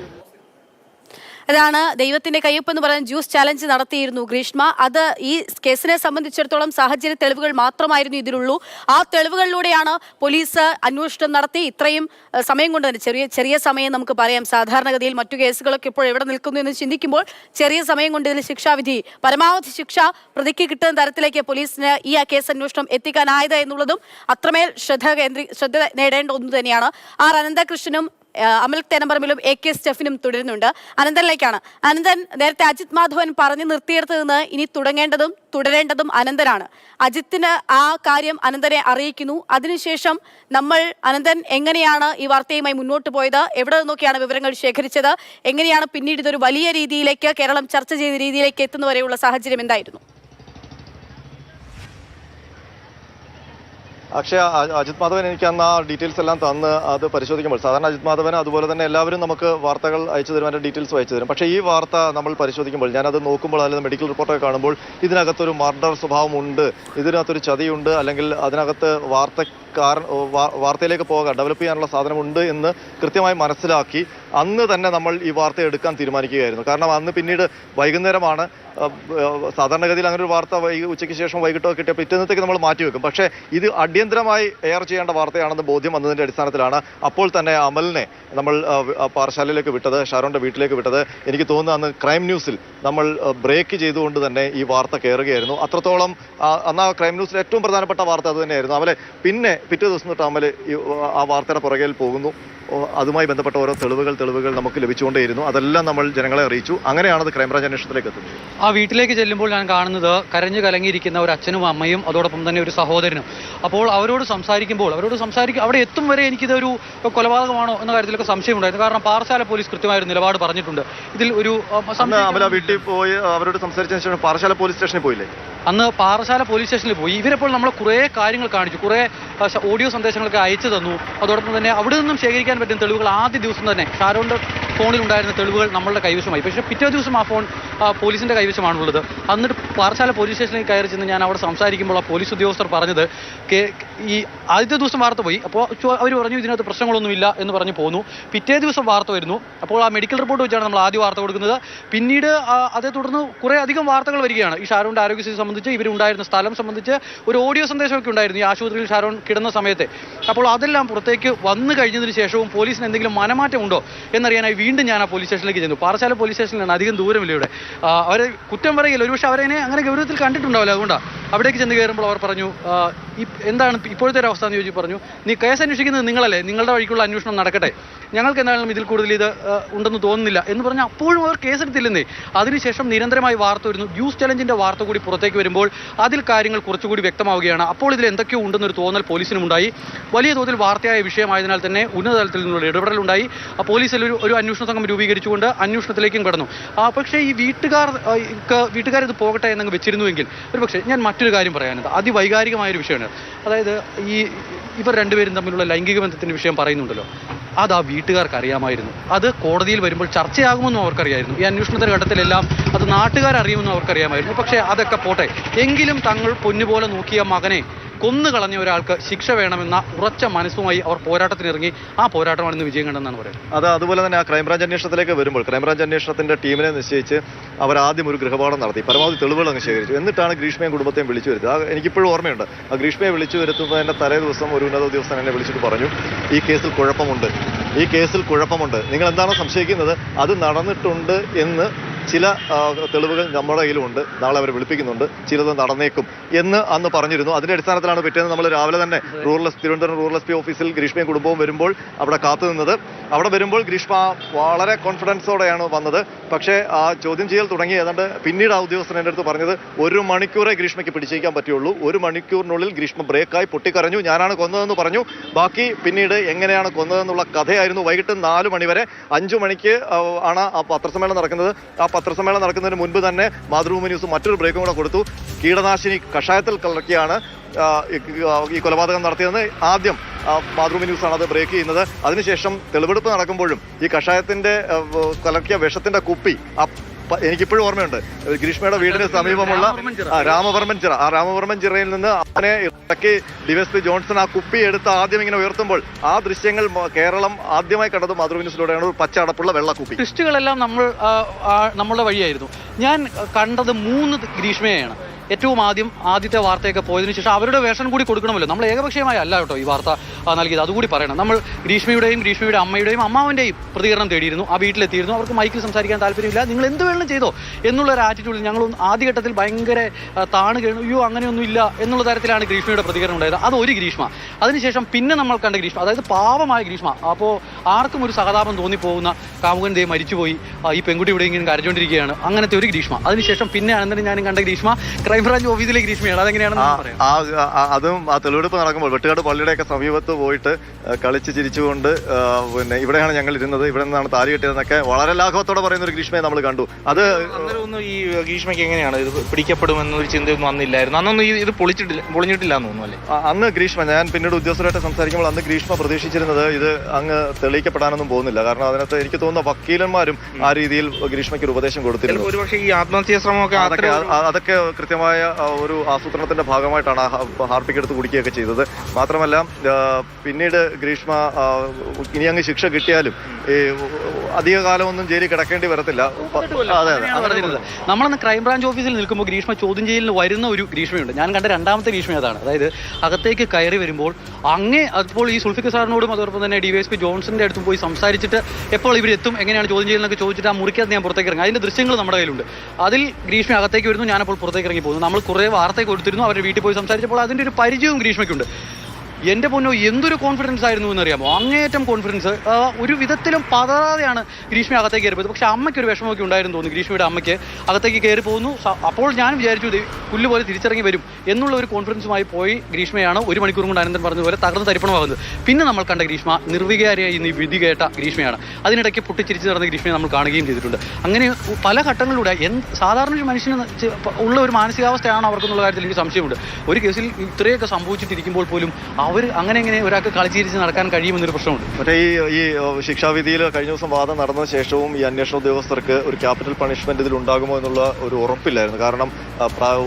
അതാണ് ദൈവത്തിന്റെ കയ്യൊപ്പ് എന്ന് പറയുന്ന ജ്യൂസ് ചാലഞ്ച് നടത്തിയിരുന്നു ഗ്രീഷ്മ. അത് ഈ കേസിനെ സംബന്ധിച്ചിടത്തോളം സാഹചര്യ തെളിവുകൾ മാത്രമായിരുന്നു ഇതിലുള്ളൂ. ആ തെളിവുകളിലൂടെയാണ് പോലീസ് അന്വേഷണം നടത്തി. ഇത്രയും സമയം കൊണ്ട് തന്നെ ചെറിയ ചെറിയ സമയം നമുക്ക് പറയാം. സാധാരണഗതിയിൽ മറ്റു കേസുകളൊക്കെ ഇപ്പോൾ എവിടെ നിൽക്കുന്നു എന്ന് ചിന്തിക്കുമ്പോൾ ചെറിയ സമയം കൊണ്ട് ഇതിൽ ശിക്ഷാവിധി പരമാവധി ശിക്ഷ പ്രതിക്ക് കിട്ടുന്ന തരത്തിലേക്ക് പോലീസിന് ഈ ആ കേസ് അന്വേഷണം എത്തിക്കാനായത് എന്നുള്ളതും അത്രമേൽ ശ്രദ്ധ കേന്ദ്രീ ശ്രദ്ധ നേടേണ്ട ഒന്ന് തന്നെയാണ്. ആർ അനന്തകൃഷ്ണനും അമൽ തേനമ്പറമ്പിലും എ കെ സ്റ്റെഫിനും തുടരുന്നുണ്ട്. അനന്തനിലേക്കാണ്. അനന്തൻ നേരത്തെ അജിത് മാധവൻ പറഞ്ഞു നിർത്തിയെടുത്തു നിന്ന് ഇനി തുടങ്ങേണ്ടതും തുടരേണ്ടതും അനന്തനാണ്. അജിത്തിന് ആ കാര്യം അനന്തനെ അറിയിക്കുന്നു. അതിനുശേഷം നമ്മൾ അനന്തൻ എങ്ങനെയാണ് ഈ വാർത്തയുമായി മുന്നോട്ട് പോയത് എവിടെ നിന്നൊക്കെയാണ് വിവരങ്ങൾ ശേഖരിച്ചത് എങ്ങനെയാണ് പിന്നീട് ഇതൊരു വലിയ രീതിയിലേക്ക് കേരളം ചർച്ച ചെയ്ത രീതിയിലേക്ക് എത്തുന്നവരെയുള്ള സാഹചര്യം എന്തായിരുന്നു? അക്ഷയ അജിത് മാധവൻ എനിക്ക് അന്ന് ആ ഡീറ്റെയിൽസ് എല്ലാം തന്ന് അത് പരിശോധിക്കുമ്പോൾ സാധാരണ അജിത് മാധവൻ അതുപോലെ തന്നെ എല്ലാവരും നമുക്ക് വാർത്തകൾ അയച്ചു തരും അതിന്റെ ഡീറ്റെയിൽസ് അയച്ചു തരും. പക്ഷേ ഈ വാർത്ത നമ്മൾ പരിശോധിക്കുമ്പോൾ ഞാനത് നോക്കുമ്പോൾ അല്ലെങ്കിൽ മെഡിക്കൽ റിപ്പോർട്ടൊക്കെ കാണുമ്പോൾ ഇതിനകത്തൊരു മർഡർ സ്വഭാവമുണ്ട് ഇതിനകത്തൊരു ചതിയുണ്ട് അല്ലെങ്കിൽ അതിനകത്ത് വാർത്തക്കാരൻ വാ- വാർത്തയിലേക്ക് പോകാൻ ഡെവലപ്പ് ചെയ്യാനുള്ള സാധനമുണ്ട് എന്ന് കൃത്യമായി മനസ്സിലാക്കി അന്ന് തന്നെ നമ്മൾ ഈ വാർത്ത എടുക്കാൻ തീരുമാനിക്കുകയായിരുന്നു. കാരണം അന്ന് പിന്നീട് വൈകുന്നേരമാണ് സാധാരണഗതിയിൽ അങ്ങനെ ഒരു വാർത്ത ഉച്ചയ്ക്ക് ശേഷം വൈകിട്ടോ കിട്ടിയ പിറ്റേന്നത്തേക്ക് നമ്മൾ മാറ്റിവെക്കും പക്ഷേ ഇത് അടിയന്തരമായി എയർ ചെയ്യേണ്ട വാർത്തയാണെന്ന് ബോധ്യം വന്നതിന്റെ അടിസ്ഥാനത്തിലാണ് അപ്പോൾ തന്നെ അമലിനെ നമ്മൾ പാറശാലയിലേക്ക് വിട്ടത് ഷാരോന്റെ വീട്ടിലേക്ക് വിട്ടത്. എനിക്ക് തോന്നുന്നു അന്ന് ക്രൈം ന്യൂസിൽ നമ്മൾ ബ്രേക്ക് ചെയ്തുകൊണ്ട് തന്നെ ഈ വാർത്ത കയറുകയായിരുന്നു. അത്രത്തോളം അന്ന് ആ ക്രൈം ന്യൂസിൽ ഏറ്റവും പ്രധാനപ്പെട്ട വാർത്ത അത് തന്നെയായിരുന്നു. അവരെ പിന്നെ പിറ്റേ ദിവസം തൊട്ട് അമൽ ആ വാർത്തയുടെ പുറകിൽ പോകുന്നു. അതുമായി ബന്ധപ്പെട്ട ഓരോ തെളിവുകൾ തെളിവുകൾ നമുക്ക് ലഭിച്ചുകൊണ്ടേയിരുന്നു. അതെല്ലാം നമ്മൾ ജനങ്ങളെ അറിയിച്ചു. അങ്ങനെയാണത് ക്രൈംബ്രാഞ്ച് അന്വേഷണത്തിലേക്ക് എത്തുന്നത്. ആ വീട്ടിലേക്ക് ചെല്ലുമ്പോൾ ഞാൻ കാണുന്നത് കരഞ്ഞു കലങ്ങിയിരിക്കുന്ന ഒരു അച്ഛനും അമ്മയും അതോടൊപ്പം തന്നെ ഒരു സഹോദരനും. അപ്പോൾ അവരോട് സംസാരിക്കുമ്പോൾ അവരോട് സംസാരിക്കും അവിടെ എത്തും വരെ എനിക്കിതൊരു കൊലപാതകമാണോ എന്ന കാര്യത്തിലൊക്കെ സംശയമുണ്ടായിരുന്നു. കാരണം പാറശാല പോലീസ് കൃത്യമായൊരു നിലപാട് പറഞ്ഞിട്ടുണ്ട്. ഇതിൽ ഒരു വീട്ടിൽ പോയി അവരോട് സംസാരിച്ചതിന് ശേഷം പാറശാല പോലീസ് സ്റ്റേഷനിൽ പോയില്ലേ? അന്ന് പാറശാല പോലീസ് സ്റ്റേഷനിൽ പോയി. ഇവരെപ്പോൾ നമ്മൾ കുറേ കാര്യങ്ങൾ കാണിച്ചു. കുറേ ഓഡിയോ സന്ദേശങ്ങളൊക്കെ അയച്ചു തന്നു. അതോടൊപ്പം തന്നെ അവിടെ നിന്നും ശേഖരിക്കാൻ പറ്റുന്ന തെളിവുകൾ ആദ്യ ദിവസം തന്നെ. ഷാരോന്റെ ഫോണിൽ ഉണ്ടായിരുന്ന തെളിവുകൾ നമ്മളുടെ കൈവശമായി. പക്ഷേ പിറ്റേ ദിവസം ആ ഫോൺ പോലീസിന്റെ കൈവശമാണുള്ളത്. എന്നിട്ട് പാറശാല പോലീസ് സ്റ്റേഷനിൽ കയറി ചെന്ന് ഞാൻ അവിടെ സംസാരിക്കുമ്പോൾ ആ പോലീസ് ഉദ്യോഗസ്ഥർ പറഞ്ഞത് ഈ ആദ്യത്തെ ദിവസം വാർത്ത പോയി. അപ്പോൾ അവർ പറഞ്ഞു ഇതിനകത്ത് പ്രശ്നങ്ങളൊന്നുമില്ല എന്ന് പറഞ്ഞു പോന്നു. പിറ്റേ ദിവസം വാർത്ത വരുന്നു. അപ്പോൾ ആ മെഡിക്കൽ റിപ്പോർട്ട് വെച്ചാണ് നമ്മൾ ആദ്യം വാർത്ത കൊടുക്കുന്നത്. പിന്നീട് അതേ തുടർന്ന് കുറേ അധികം വാർത്തകൾ വരികയാണ്. ഈ ഷാരോണിന്റെ ആരോഗ്യസ്ഥിതി സംബന്ധിച്ച് ഇവരുണ്ടായിരുന്ന സ്ഥലം സംബന്ധിച്ച് ഒരു ഓഡിയോ സന്ദേശമൊക്കെ ഉണ്ടായിരുന്നു ഈ ആശുപത്രിയിൽ ഷാരോൺ കിടന്ന സമയത്തെ. അപ്പോൾ അതെല്ലാം പുറത്തേക്ക് വന്നു കഴിഞ്ഞതിന് ശേഷവും പോലീസിന് എന്തെങ്കിലും മനമാറ്റം ഉണ്ടോ എന്നറിയാനായി വീണ്ടും ഞാൻ ആ പോലീസ് സ്റ്റേഷനിലേക്ക് ചെന്നു. പാറശാല പോലീസ് സ്റ്റേഷനിലാണ് അധികം ദൂരമില്ല ഇവിടെ അവർ കുറ്റം പറയില്ല. ഒരുപക്ഷെ അവരതിനെ അങ്ങനെ ഗൗരവത്തിൽ കണ്ടിട്ടുണ്ടാവില്ല അതുകൊണ്ടാണ് അവിടേക്ക് ചെന്ന് കയറുമ്പോൾ അവർ പറഞ്ഞു ഈ എന്താണ് ഇപ്പോഴത്തെ ഒരു അവസ്ഥ എന്ന് ചോദിച്ചു പറഞ്ഞു നീ കേസ് അന്വേഷിക്കുന്നത് നിങ്ങളല്ലേ? നിങ്ങളുടെ വഴിക്കുള്ള അന്വേഷണം നടക്കട്ടെ. ഞങ്ങൾക്ക് എന്തായാലും ഇതിൽ കൂടുതൽ ഇത് ഉണ്ടെന്ന് തോന്നുന്നില്ല. എന്ന് പറഞ്ഞാൽ അപ്പോഴും അവർ കേസെടുത്തില്ലെന്നേ. അതിനുശേഷം നിരന്തരമായി വാർത്ത വരുന്നു. ന്യൂസ് ചലഞ്ചിന്റെ വാർത്ത കൂടി പുറത്തേക്ക് വരുമ്പോൾ അതിൽ കാര്യങ്ങൾ കുറച്ചുകൂടി വ്യക്തമാവുകയാണ്. അപ്പോൾ ഇതിൽ എന്തൊക്കെയോ ഉണ്ടെന്നൊരു തോന്നൽ പോലീസിനുമുണ്ടായി. വലിയ തോതിൽ വാർത്തയായ വിഷയമായതിനാൽ തന്നെ ഉന്നതതലത്തിൽ നിന്നുള്ള ഇടപെടലുണ്ടായി. പോലീസിൽ ഒരു ഒരു അന്വേഷണ സംഘം രൂപീകരിച്ചുകൊണ്ട് അന്വേഷണത്തിലേക്കും കടന്നു. പക്ഷേ ഈ വീട്ടുകാർ വീട്ടുകാർ ഇത് പോകട്ടെ എന്നങ്ങ് വെച്ചിരുന്നുവെങ്കിൽ ഒരു പക്ഷേ ഞാൻ മറ്റൊരു കാര്യം പറയാനുണ്ട്. അതിവൈകാരികമായ ഒരു വിഷയമാണ്. അതായത് ഈ ഇവർ രണ്ടുപേരും തമ്മിലുള്ള ലൈംഗിക ബന്ധത്തിന്റെ വിഷയം പറയുന്നുണ്ടല്ലോ. അത് ആ വീട്ടുകാർക്ക് അറിയാമായിരുന്നു. അത് കോടതിയിൽ വരുമ്പോൾ ചർച്ചയാകുമെന്നും അവർക്കറിയായിരുന്നു. ഈ അന്വേഷണത്തിന്റെ ഘട്ടത്തിലെല്ലാം അത് നാട്ടുകാർ അറിയുമെന്നും അവർക്കറിയാമായിരുന്നു. പക്ഷേ അതൊക്കെ പോട്ടെ. എങ്കിലും തങ്ങൾ പൊന്നുപോലെ നോക്കിയ മകനെ കൊന്നു കളഞ്ഞ ഒരാൾക്ക് ശിക്ഷ വേണമെന്ന ഉറച്ച മനസ്സുമായി അവർ പോരാട്ടത്തിനിറങ്ങി ആ പോരാട്ടമാണ് ഇന്ന് വിജയം കണ്ടെന്നാണ് പറയുന്നത്. അത് അതുപോലെ തന്നെ ആ ക്രൈംബ്രാഞ്ച് അന്വേഷണത്തിലേക്ക് വരുമ്പോൾ ക്രൈംബ്രാഞ്ച് അന്വേഷണത്തിന്റെ ടീമിനെ നിശ്ചയിച്ച് അവർ ആദ്യം ഒരു ഗൃഹപാഠം നടത്തി. പരമാവധി തെളിവുകൾ അങ്ങ് ശേഖരിച്ചു. എന്നിട്ടാണ് ഗ്രീഷ്മയും കുടുംബത്തെയും വിളിച്ചു വരുത്തുക എനിക്കിപ്പോഴും ഓർമ്മയുണ്ട്. ആ ഗ്രീഷ്മയെ വിളിച്ചു വരുത്തുന്നതിന്റെ തലേ ദിവസം ഒരു ഉന്നത ഉദ്യോഗസ്ഥൻ എന്നെ വിളിച്ചിട്ട് പറഞ്ഞു ഈ കേസിൽ കുഴപ്പമുണ്ട്. ഈ കേസിൽ കുഴപ്പമുണ്ട്. നിങ്ങൾ എന്താണോ സംശയിക്കുന്നത് അത് നടന്നിട്ടുണ്ട് എന്ന് ചില തെളിവുകൾ നമ്മുടെ കയ്യിലുമുണ്ട് നാളെ അവർ വിളിപ്പിക്കുന്നുണ്ട്. ചിലത് നടന്നേക്കും എന്ന് അന്ന് പറഞ്ഞിരുന്നു. അതിന്റെ അടിസ്ഥാനത്തിലാണ് പിറ്റേന്ന് നമ്മൾ രാവിലെ തന്നെ rural S Thiruvananthapuram rural S P ഓഫീസിൽ ഗ്രീഷ്മയും കുടുംബവും വരുമ്പോൾ അവിടെ കാത്തു നിന്നത്. അവിടെ വരുമ്പോൾ ഗ്രീഷ്മ വളരെ കോൺഫിഡൻസോടെയാണ് വന്നത്. പക്ഷേ ആ ചോദ്യം ചെയ്യൽ തുടങ്ങി. ഏതാണ്ട് പിന്നീട് ആ ഉദ്യോഗസ്ഥൻ എന്റെ അടുത്ത് പറഞ്ഞത് ഒരു മണിക്കൂറേ ഗ്രീഷ്മയ്ക്ക് പിടിച്ചേക്കാൻ പറ്റുള്ളൂ. ഒരു മണിക്കൂറിനുള്ളിൽ ഗ്രീഷ്മ ബ്രേക്കായി പൊട്ടിക്കരഞ്ഞു. ഞാനാണ് കൊന്നതെന്ന് പറഞ്ഞു. ബാക്കി പിന്നീട് എങ്ങനെയാണ് കൊന്നതെന്നുള്ള കഥയായിരുന്നു വൈകിട്ട് നാല് മണിവരെ. അഞ്ചു മണിക്ക് ആണ് ആ പത്രസമ്മേളനം നടക്കുന്നത്. ആ പത്രസമ്മേളനം നടക്കുന്നതിന് മുൻപ് തന്നെ മാതൃഭൂമി ന്യൂസ് മറ്റൊരു ബ്രേക്കും കൂടെ കൊടുത്തു. കീടനാശിനി കഷായത്തിൽ കലർക്കിയാണ് ഈ- കൊലപാതകം നടത്തിയതെന്ന് ആദ്യം മാതൃഭൂമി ന്യൂസാണ് അത് ബ്രേക്ക് ചെയ്യുന്നത്. അതിനുശേഷം തെളിവെടുപ്പ് നടക്കുമ്പോഴും ഈ കഷായത്തിന്റെ കലക്കിയ വിഷത്തിന്റെ കുപ്പി എനിക്കിപ്പോഴും ഓർമ്മയുണ്ട്. ഗ്രീഷ്മയുടെ വീടിന് സമീപമുള്ള രാമവർമ്മൻ ചിറ. ആ രാമവർമ്മൻ ചിറയിൽ നിന്ന് അവനെ ഇറക്കി ഡിവൈസ് ജോൺസൺ ആ കുപ്പി എടുത്ത് ആദ്യം ഇങ്ങനെ ഉയർത്തുമ്പോൾ ആ ദൃശ്യങ്ങൾ കേരളം ആദ്യമായി കണ്ടത് മാതൃവിന്യൂസിലൂടെയാണ് ഒരു പച്ച അടപ്പുള്ള വെള്ളക്കുപ്പി. നമ്മൾ ആ, ആ, നമ്മളുടെ വഴിയായിരുന്നു. ഞാൻ കണ്ടത് മൂന്ന് ഗ്രീഷ്മയെയാണ്. ഏറ്റവും ആദ്യം ആദ്യത്തെ വാർത്തയൊക്കെ പോയതിനു ശേഷം അവരുടെ വേഷം കൂടി കൊടുക്കണമല്ലോ. നമ്മൾ ഏകപക്ഷീയമായ അല്ല കേട്ടോ ഈ വാർത്ത നൽകിയത്. അതുകൂടി പറയണം. നമ്മൾ ഗ്രീഷ്മയുടെയും ഗ്രീഷ്മയുടെ അമ്മയുടെയും അമ്മാവന്റെയും പ്രതികരണം തേടിയിരുന്നു. ആ വീട്ടിലെത്തിയിരുന്നു. അവർക്ക് മൈക്കിൽ സംസാരിക്കാൻ താല്പര്യമില്ല. നിങ്ങൾ എന്ത് വേണം ചെയ്തോ എന്നുള്ള ഒരു ആറ്റിറ്റ്യൂഡിൽ ഞങ്ങൾ ആദ്യഘട്ടത്തിൽ ഭയങ്കര താണ് കഴിഞ്ഞു അയ്യോ അങ്ങനെയൊന്നും ഇല്ല എന്നുള്ള തരത്തിലാണ് ഗ്രീഷ്മയുടെ പ്രതികരണം ഉണ്ടായത്. അത് ഒരു ഗ്രീഷ്മ. അതിനുശേഷം പിന്നെ നമ്മൾ കണ്ട ഗ്രീഷ്മ അതായത് പാവമായ ഗ്രീഷ്മ. അപ്പോൾ ആർക്കും ഒരു സഹതാപം തോന്നിപ്പോകുന്ന കാമുകൻ ദേ മരിച്ചുപോയി. ഈ പെൺകുട്ടി ഇവിടെ ഇങ്ങനെ കരഞ്ഞുകൊണ്ടിരിക്കുകയാണ്. അങ്ങനത്തെ ഒരു ഗ്രീഷ്മ. അതിനുശേഷം പിന്നെ അനന്തരം ഞാനും കണ്ട ഗ്രീഷ്മ ക്രൈംബ്രാഞ്ച് ഓഫീസിലെ ഗ്രീഷ്മയാണ് അതെങ്ങനെയാണെന്ന് അതും ആ തെളിവെടുപ്പ് നടക്കുമ്പോൾ വെട്ടുകാട് പള്ളിയുടെയൊക്കെ സമീപത്ത് പോയിട്ട് കളിച്ച് ചിരിച്ചുകൊണ്ട് പിന്നെ ഇവിടെയാണ് ഞങ്ങൾ ഇരുന്നത്. ഇവിടെ നിന്നാണ് താലി കെട്ടിയതെന്നൊക്കെ വളരെ ലാഘവത്തോടെ പറയുന്ന ഒരു ഗ്രീഷ്മയെ നമ്മൾ കണ്ടു. അത് അന്നേരം ഒന്നും ഈ ഗ്രീഷ്മയ്ക്ക് എങ്ങനെയാണ് ഇത് പിടിക്കപ്പെടുമെന്നൊരു ചിന്തയൊന്നും അന്നില്ലായിരുന്നു. അന്നൊന്നും ഇത് പൊളിച്ചിട്ടില്ല പൊളിഞ്ഞിട്ടില്ല എന്ന് തോന്നുന്നു അല്ലേ? അന്ന് ഗ്രീഷ്മ ഞാൻ പിന്നീട് ഉദ്യോഗസ്ഥരായിട്ട് സംസാരിക്കുമ്പോൾ അന്ന് ഗ്രീഷ്മ പ്രതീക്ഷിച്ചിരുന്നത് ഇത് അങ്ങ് തെളിയിക്കപ്പെടാനൊന്നും പോകുന്നില്ല. കാരണം അതിനകത്ത് എനിക്ക് തോന്നുന്ന വക്കീലന്മാരും ആ രീതിയിൽ ഗ്രീഷ്മയ്ക്ക് ഒരു ഉപദേശം കൊടുത്തിരുന്നു. ഒരുപക്ഷേ ഈ ആത്മഹത്യാ ശ്രമമൊക്കെ അതൊക്കെ കൃത്യമായ ആ, ഒരു ആസൂത്രണത്തിന്റെ ഭാഗമായിട്ടാണ് ഹാർപ്പിക്ക് എടുത്ത് കുടിക്കുകയൊക്കെ ചെയ്തത്. മാത്രമല്ല പിന്നീട് ഗ്രീഷ്മ ഇനി അങ്ങ് ശിക്ഷ കിട്ടിയാലും ഈ അധിക കാലമൊന്നും ജയിലിൽ കിടക്കേണ്ടി വരത്തില്ല. അതെ അതെ. നമ്മളന്ന് ക്രൈംബ്രാഞ്ച് ഓഫീസിൽ നിൽക്കുമ്പോൾ ഗ്രീഷ്മ ചോദ്യം ചെയ്യലിന് വരുന്ന ഒരു ഗ്രീഷ്മയുണ്ട്. ഞാൻ കണ്ട രണ്ടാമത്തെ ഗ്രീഷ്മ അതാണ്. അതായത് അകത്തേക്ക് കയറി വരുമ്പോൾ അങ്ങേ അപ്പോൾ ഈ സുൽഫിക്ക് സാറിനോടും അതോടൊപ്പം തന്നെ ഡിവൈഎസ്പി ജോൺസന്റെ അടുത്തും പോയി സംസാരിച്ചിട്ട് എപ്പോൾ ഇവരെത്തും എങ്ങനെയാണ് ചോദ്യം ചെയ്യലെന്നൊക്കെ ചോദിച്ചിട്ട് ആ മുറിക്കകത്ത് ഞാൻ പുറത്തേക്ക് ഇറങ്ങി. അതിന്റെ ദൃശ്യങ്ങൾ നമ്മുടെ കയ്യിലുണ്ട്. അതിൽ ഗ്രീഷ്മ അകത്തേക്ക് വരുന്നു ഞാനപ്പോൾ പുറത്തേക്ക് ഇറങ്ങി പോകുന്നു. നമ്മൾ കുറേ വാർത്ത കൊടുത്തിരുന്നു അവരുടെ വീട്ടിൽ പോയി സംസാരിച്ചപ്പോൾ അതിന്റെ ഒരു പരിചയവും ഗ്രീഷ്മയ്ക്കുണ്ട്. എന്റെ പൊന്നോ എന്തൊരു കോൺഫിഡൻസ് ആയിരുന്നു എന്നറിയാമോ? അങ്ങേയറ്റം കോൺഫിഡൻസ് ഒരു വിധത്തിലും പതറാതെയാണ് ഗ്രീഷ്മ അകത്തേക്ക് കയറി പോയത് പക്ഷെ അമ്മയ്ക്ക് ഒരു വിഷമമൊക്കെ ഉണ്ടായിരുന്നു തോന്നുന്നു ഗ്രീഷ്മയുടെ അമ്മയ്ക്ക്. അകത്തേക്ക് കയറി പോകുന്നു അപ്പോൾ ഞാൻ വിചാരിച്ചു പുല്ല് പോലെ തിരിച്ചിറങ്ങി വരും. എന്നുള്ള ഒരു കോൺഫിഡൻസുമായി പോയി ഗ്രീഷ്മയാണ് ഒരു മണിക്കൂർ കൊണ്ട് അനന്തൻ പറഞ്ഞതുപോലെ തകർന്ന് തരിപ്പണമാകുന്നത്. പിന്നെ നമ്മൾ കണ്ട ഗ്രീഷ്മ നിർവികാരിയായി ഇന്ന് വിധി കേട്ട ഗ്രീഷ്മയാണ്. അതിനിടയ്ക്ക് പൊട്ടിച്ചിരിച്ച് നടന്ന ഗ്രീഷ്മയെ നമ്മൾ കാണുകയും ചെയ്തിട്ടുണ്ട്. അങ്ങനെ പല ഘട്ടങ്ങളിലൂടെ എന്ത് സാധാരണ ഒരു മനുഷ്യന് ഉള്ള ഒരു മാനസികാവസ്ഥയാണ് അവർക്കെന്നുള്ള കാര്യത്തിൽ എനിക്ക് സംശയമുണ്ട്. ഒരു കേസിൽ ഇത്രയൊക്കെ സംഭവിച്ചിട്ടിരിക്കുമ്പോൾ പോലും ആ അവർ അങ്ങനെ എങ്ങനെ ഒരാൾക്ക് കളിച്ചിരിച്ച് നടക്കാൻ കഴിയുമെന്നൊരു പ്രശ്നമുണ്ട്. മറ്റേ ഈ ഈ ശിക്ഷാവിധിയിൽ കഴിഞ്ഞ ദിവസം വാദം നടന്ന ശേഷവും ഈ അന്വേഷണ ഉദ്യോഗസ്ഥർക്ക് ഒരു ക്യാപിറ്റൽ പണിഷ്മെന്റ് ഇതിൽ ഉണ്ടാകുമോ എന്നുള്ള ഒരു ഉറപ്പില്ലായിരുന്നു. കാരണം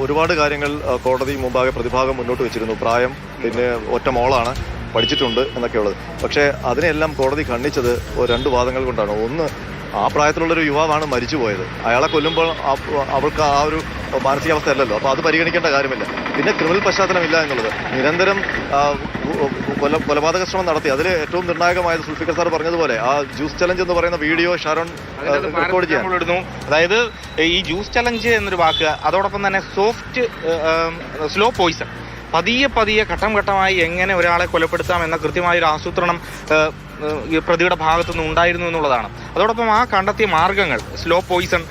ഒരുപാട് കാര്യങ്ങൾ കോടതി മുമ്പാകെ പ്രതിഭാഗം മുന്നോട്ട് വെച്ചിരുന്നു. പ്രായം പിന്നെ ഒറ്റ മോളാണ് പഠിച്ചിട്ടുണ്ട് എന്നൊക്കെയുള്ളത്. പക്ഷേ അതിനെല്ലാം കോടതി ഖണ്ഡിച്ചത് രണ്ട് വാദങ്ങൾ കൊണ്ടാണ്. ഒന്ന് ആ പ്രായത്തിലുള്ള ഒരു യുവാവാണ് മരിച്ചുപോയത്. അയാളെ കൊല്ലുമ്പോൾ അവൾക്ക് ആ ഒരു മാനസികാവസ്ഥ അല്ലല്ലോ അപ്പോൾ അത് പരിഗണിക്കേണ്ട കാര്യമില്ല. പിന്നെ ക്രിമിനൽ പശ്ചാത്തലമില്ല എന്നുള്ളത്. നിരന്തരം കൊല കൊലപാതക ശ്രമം നടത്തി. അതിൽ ഏറ്റവും നിർണായകമായത് സുൽഫിക്കർ സാർ പറഞ്ഞതുപോലെ ആ ജ്യൂസ് ചലഞ്ച് എന്ന് പറയുന്ന വീഡിയോ ഷാരോൺ റെക്കോർഡ് ചെയ്യാൻ. അതായത് ഈ ജ്യൂസ് ചലഞ്ച് എന്നൊരു വാക്ക് അതോടൊപ്പം തന്നെ സോഫ്റ്റ് സ്ലോ പോയിസൺ. പതിയെ പതിയെ ഘട്ടം ഘട്ടമായി എങ്ങനെ ഒരാളെ കൊലപ്പെടുത്താം എന്ന കൃത്യമായ ഒരു ആസൂത്രണം പ്രതിയുടെ ഭാഗത്തുനിന്ന് ഉണ്ടായിരുന്നു എന്നുള്ളതാണ്. അതോടൊപ്പം ആ കണ്ടെത്തിയ മാർഗങ്ങൾ സ്ലോ പോയിസൺ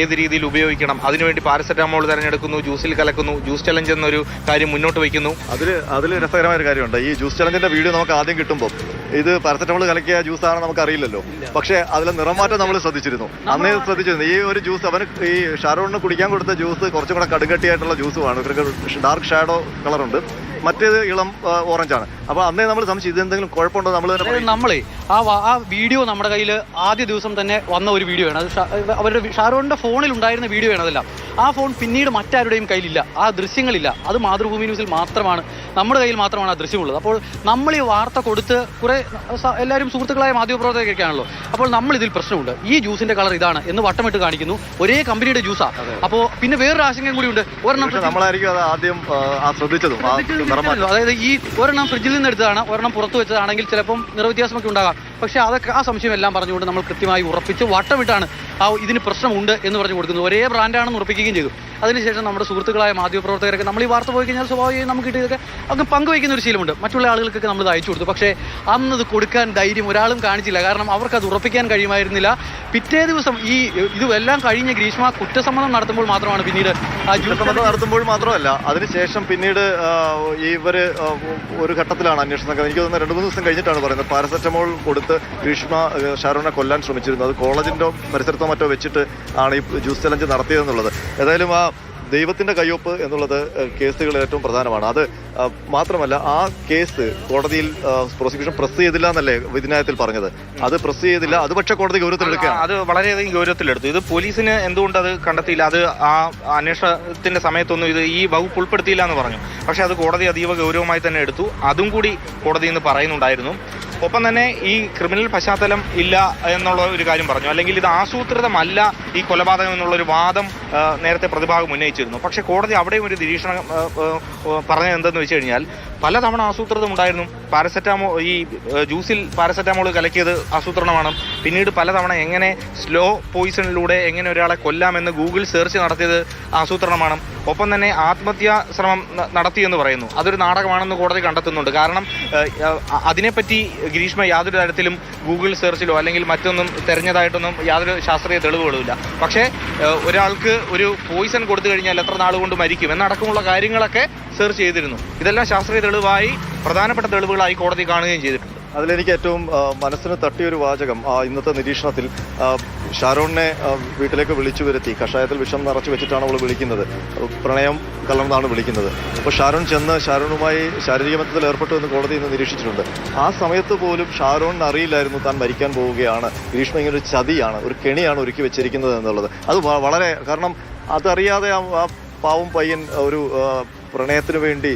ഏത് രീതിയിൽ ഉപയോഗിക്കണം അതിനുവേണ്ടി പാരസെറ്റാമോൾ തിരഞ്ഞെടുക്കുന്നു ജ്യൂസിൽ കലക്കുന്നു ജ്യൂസ് ചലഞ്ച് എന്നൊരു കാര്യം മുന്നോട്ട് വയ്ക്കുന്നു. അതിൽ അതിൽ രസകരമായ ഒരു കാര്യമുണ്ട്. ഈ ജ്യൂസ് ചലഞ്ചിന്റെ വീഡിയോ നമുക്ക് ആദ്യം കിട്ടുമ്പോൾ ഇത് പാരസെറ്റമോൾ കലക്കിയ ജ്യൂസ് ആണെന്ന് നമുക്ക് അറിയില്ലല്ലോ. പക്ഷേ അതിലെ നിറമാറ്റം നമ്മൾ ശ്രദ്ധിച്ചിരുന്നു. അന്നേ ശ്രദ്ധിച്ചിരുന്നു. ഈ ഒരു ജ്യൂസ് അവന് ഈ ഷാരോണിന് കുടിക്കാൻ കൊടുത്ത ജ്യൂസ് കുറച്ചും കൂടെ കടുകട്ടിയായിട്ടുള്ള ജ്യൂസുമാണ് ഡാർക്ക് ഷാഡോ കളറുണ്ട് മറ്റേത് ഇളം ഓറഞ്ച് ആണ് അപ്പോൾ അന്നേ നമ്മൾ സംശയം ഇത് എന്തെങ്കിലും കുഴപ്പമുണ്ടോ നമ്മൾ തന്നെ നമ്മളെ ആ ആ വീഡിയോ നമ്മുടെ കയ്യിൽ ആദ്യ ദിവസം തന്നെ വന്ന ഒരു വീഡിയോ ആണ്. അത് അവരുടെ വി- ഫോണിൽ ഉണ്ടായിരുന്ന വീഡിയോ ആണ് അതെല്ലാം. ആ ഫോൺ പിന്നീട് മറ്റാരുടെയും കയ്യിലില്ല. ആ ദൃശ്യങ്ങളില്ല. അത് മാതൃഭൂമി ന്യൂസിൽ മാത്രമാണ് നമ്മുടെ കയ്യിൽ മാത്രമാണ് ആ ദൃശ്യമുള്ളത്. അപ്പോൾ നമ്മൾ ഈ വാർത്ത കൊടുത്ത് കുറെ എല്ലാവരും സുഹൃത്തുക്കളായ മാധ്യമപ്രവർത്തകരൊക്കെയാണല്ലോ. അപ്പോൾ നമ്മൾ ഇതിൽ പ്രശ്നമുണ്ട്. ഈ ജ്യൂസിന്റെ കളർ ഇതാണ് എന്ന് വട്ടമിട്ട് കാണിക്കുന്നു. ഒരേ കമ്പനിയുടെ ജ്യൂസാ. അപ്പോൾ പിന്നെ വേറൊരു ആശങ്കയും കൂടി ഉണ്ട്. ഒരെണ്ണം നമ്മളായിരിക്കും അത് ആദ്യം ശ്രദ്ധിച്ചതും. അതായത് ഈ ഒരെണ്ണം ഫ്രിഡ്ജിൽ നിന്ന് എടുത്തതാണ്. ഒരെണ്ണം പുറത്തു വെച്ചതാണെങ്കിൽ ചിലപ്പം നിറവ്യത്യാസമൊക്കെ ഉണ്ടാകാം. പക്ഷേ അതൊക്കെ ആ സംശയമെല്ലാം പറഞ്ഞുകൊണ്ട് നമ്മൾ കൃത്യമായി ഉറപ്പിച്ച് വട്ടമിട്ടാണ് ആ ഇതിന് പ്രശ്നമുണ്ട് എന്ന് പറഞ്ഞു കൊടുക്കുന്നത്. ഒരേ ബ്രാൻഡാണെന്ന് ഉറപ്പിക്കുകയും ചെയ്തു. അതിനുശേഷം നമ്മുടെ സുഹൃത്തുക്കളായ മാധ്യമപ്രവർത്തകരൊക്കെ നമ്മൾ ഈ വാർത്ത പോയി കഴിഞ്ഞാൽ സ്വാഭാവികമായി നമുക്ക് കിട്ടിയതൊക്കെ അങ്ങ് പങ്കുവയ്ക്കുന്ന ഒരു ശീലമുണ്ട്. മറ്റുള്ള ആളുകൾക്കൊക്കെ നമ്മൾ ഇത് അയച്ചു കൊടുത്തു. പക്ഷേ അന്നത് കൊടുക്കാൻ ധൈര്യം ഒരാളും കാണിച്ചില്ല. കാരണം അവർക്ക് അത് ഉറപ്പിക്കാൻ കഴിയുമായിരുന്നില്ല. പിറ്റേ ദിവസം ഈ ഇത് എല്ലാം കഴിഞ്ഞ് ഗ്രീഷ്മ കുറ്റസമ്മതം നടത്തുമ്പോൾ മാത്രമാണ് പിന്നീട് ആ ജീവിതം കുറ്റസമ്മതം നടത്തുമ്പോൾ മാത്രമല്ല അതിനുശേഷം പിന്നീട് ഇവർ ഒരു ഘട്ടത്തിലാണ് അന്വേഷണം എനിക്ക് തോന്നുന്നത് രണ്ട് മൂന്ന് ദിവസം കഴിഞ്ഞിട്ടാണ് പറയുന്നത്. പാരസെറ്റമോൾ കൊടുത്ത് ഗ്രീഷ്മ ഭീഷ്മ ഷാരോണിനെ കൊല്ലാൻ ശ്രമിച്ചിരുന്നു. അത് കോളേജിന്റെ പരിസരത്തോ മറ്റോ വെച്ചിട്ട് ആണ് ഈ ജ്യൂസ് ചലഞ്ച് നടത്തിയതെന്നുള്ളത്. ഏതായാലും ആ ദൈവത്തിന്റെ കയ്യൊപ്പ് എന്നുള്ളത് കേസുകളിൽ ഏറ്റവും പ്രധാനമാണ്. അത് മാത്രമല്ല ആ കേസ് കോടതിയിൽ പ്രോസിക്യൂഷൻ പ്രസ് ചെയ്തില്ല എന്നല്ലേ വിധിനായത്തിൽ പറഞ്ഞത്? അത് പ്രസ് ചെയ്തില്ല. അത് പക്ഷേ കോടതി ഗൗരവത്തിലെടുക്കുക അത് വളരെയധികം ഗൗരവത്തിലെടുത്തു. ഇത് പോലീസിന് എന്തുകൊണ്ട് അത് കണ്ടെത്തിയില്ല? അത് ആ അന്വേഷണത്തിന്റെ സമയത്തൊന്നും ഇത് ഈ വകുപ്പ് ഉൾപ്പെടുത്തിയില്ല എന്ന് പറഞ്ഞു. പക്ഷേ അത് കോടതി അതീവ ഗൗരവമായി തന്നെ എടുത്തു. അതും കൂടി കോടതി ഇന്ന് പറയുന്നുണ്ടായിരുന്നു. ഒപ്പം തന്നെ ഈ ക്രിമിനൽ പശ്ചാത്തലം ഇല്ല എന്നുള്ള ഒരു കാര്യം പറഞ്ഞു. അല്ലെങ്കിൽ ഇത് ആസൂത്രിതമല്ല ഈ കൊലപാതകം എന്നുള്ള ഒരു വാദം നേരത്തെ പ്രതിഭാഗം ഉന്നയിച്ചിരുന്നു. പക്ഷെ കോടതി അവിടെയും ഒരു നിരീക്ഷണം പറഞ്ഞത് എന്തെന്ന് വെച്ച് കഴിഞ്ഞാൽ പലതവണ ആസൂത്രിതം ഉണ്ടായിരുന്നു. പാരസെറ്റാമോൾ ഈ ജ്യൂസിൽ പാരസെറ്റാമോൾ കലക്കിയത് ആസൂത്രണമാണ്. പിന്നീട് പലതവണ എങ്ങനെ സ്ലോ പോയിസണിലൂടെ എങ്ങനെ ഒരാളെ കൊല്ലാമെന്ന് ഗൂഗിൾ സെർച്ച് നടത്തിയത് ആസൂത്രണമാണ്. ഒപ്പം തന്നെ ആത്മഹത്യാ ശ്രമം നടത്തി നടത്തിയെന്ന് പറയുന്നു. അതൊരു നാടകമാണെന്ന് കോടതി കണ്ടെത്തുന്നുണ്ട്. കാരണം അതിനെപ്പറ്റി ഗ്രീഷ്മ യാതൊരു തരത്തിലും ഗൂഗിൾ സെർച്ചിലോ അല്ലെങ്കിൽ മറ്റൊന്നും തെരഞ്ഞതായിട്ടൊന്നും യാതൊരു ശാസ്ത്രീയ തെളിവുകളുമില്ല. പക്ഷേ ഒരാൾക്ക് ഒരു പോയിസൺ കൊടുത്തു കഴിഞ്ഞാൽ എത്ര നാൾ കൊണ്ട് മരിക്കും എന്നടക്കമുള്ള കാര്യങ്ങളൊക്കെ സെർച്ച് ചെയ്തിരുന്നു. ഇതെല്ലാം ശാസ്ത്രീയ തെളിവായി പ്രധാനപ്പെട്ട തെളിവുകളായി കോടതി കാണുകയും ചെയ്തിട്ടുണ്ട്. അതിലെനിക്ക് ഏറ്റവും മനസ്സിന് തട്ടിയൊരു വാചകം ഇന്നത്തെ നിരീക്ഷണത്തിൽ ഷാരോണിനെ വീട്ടിലേക്ക് വിളിച്ചു വരുത്തി. കഷായത്തിൽ വിഷം നിറച്ചു വെച്ചിട്ടാണ് അവൾ വിളിക്കുന്നത്. പ്രണയം കലർന്നാണ് വിളിക്കുന്നത്. അപ്പോൾ ഷാരോൺ ചെന്ന് ഷാരോണുമായി ശാരീരിക ബന്ധത്തിൽ ഏർപ്പെട്ടു എന്ന് കോടതി ഇന്ന് നിരീക്ഷിച്ചിട്ടുണ്ട്. ആ സമയത്ത് പോലും ഷാരോണിന് അറിയില്ലായിരുന്നു താൻ മരിക്കാൻ പോവുകയാണ്. ഗ്രീഷ്മ ഇങ്ങനെ ഒരു ചതിയാണ് ഒരു കെണിയാണ് ഒരുക്കി വെച്ചിരിക്കുന്നത് എന്നുള്ളത്. അത് വളരെ കാരണം അതറിയാതെ ആ പാവം പയ്യൻ ഒരു പ്രണയത്തിന് വേണ്ടി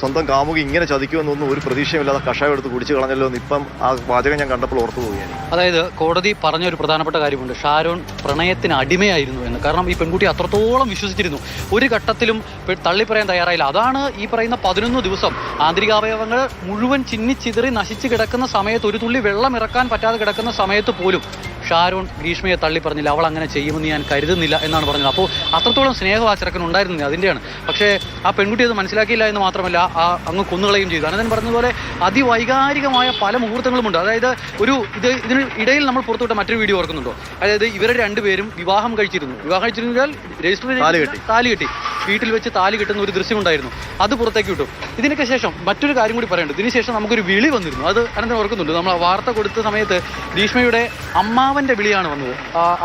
സ്വന്തം കാമുകി ഇങ്ങനെ ചതിക്കുമെന്നൊന്നും ഒരു പ്രതീക്ഷയുമില്ലാതെ കഷായം എടുത്ത് കുടിച്ചു കളഞ്ഞല്ലോ എന്ന് ഇപ്പം ആ വാചകം ഞാൻ കണ്ടപ്പോൾ ഓർത്തു പോവുകയാണ്. അതായത് കോടതി പറഞ്ഞ ഒരു പ്രധാനപ്പെട്ട കാര്യമുണ്ട്. ഷാരോൺ പ്രണയത്തിന് അടിമയായിരുന്നു എന്ന്. കാരണം ഈ പെൺകുട്ടി അത്രത്തോളം വിശ്വസിച്ചിരുന്നു. ഒരു ഘട്ടത്തിലും തള്ളിപ്പറയാൻ തയ്യാറായില്ല. അതാണ് ഈ പറയുന്ന പതിനൊന്ന് ദിവസം. ആന്തരികാവയവങ്ങൾ മുഴുവൻ ചിന്നിച്ചിതറി നശിച്ചു കിടക്കുന്ന സമയത്ത് ഒരു തുള്ളി വെള്ളം ഇറക്കാൻ പറ്റാതെ കിടക്കുന്ന സമയത്ത് പോലും ഷാരോൺ ഗ്രീഷ്മയെ തള്ളി പറഞ്ഞില്ല അവൾ അങ്ങനെ ചെയ്യുമെന്ന് ഞാൻ കരുതുന്നില്ല എന്നാണ് പറഞ്ഞത്. അപ്പോൾ അത്രത്തോളം സ്നേഹം ആ ചെറുക്കൻ ഉണ്ടായിരുന്നില്ല അതിന്റെയാണ്. പക്ഷേ ആ പെൺകുട്ടി അത് മനസ്സിലാക്കിയില്ല എന്ന് മാത്രമല്ല ആ അങ്ങ് കൊന്നുകളയും ചെയ്തു. അനന്തൻ പറഞ്ഞതുപോലെ അതിവൈകാരികമായ പല മുഹൂർത്തങ്ങളുമുണ്ട്. അതായത് ഒരു ഇത് ഇതിന് ഇടയിൽ നമ്മൾ പുറത്തുവിട്ട മറ്റൊരു വീഡിയോ ഓർക്കുന്നുണ്ടോ? അതായത് ഇവരെ രണ്ടുപേരും വിവാഹം കഴിച്ചിരുന്നു. വിവാഹം കഴിച്ചിരുന്നാൽ രജിസ്റ്റർ താലി കെട്ടി. താലി കെട്ടി. വീട്ടിൽ വെച്ച് താലി കിട്ടുന്ന ഒരു ദൃശ്യം ഉണ്ടായിരുന്നു. അത് പുറത്തേക്ക് വിട്ടു. ഇതിനൊക്കെ ശേഷം മറ്റൊരു കാര്യം കൂടി പറയേണ്ടത് ഇതിനുശേഷം നമുക്കൊരു വിളി വന്നിരുന്നു. അത് അനന്തൻ ഓർക്കുന്നുണ്ട്. നമ്മൾ ആ വാർത്ത കൊടുത്ത സമയത്ത് ഭീഷ്മയുടെ അമ്മാവന്റെ വിളിയാണ് വന്നത്.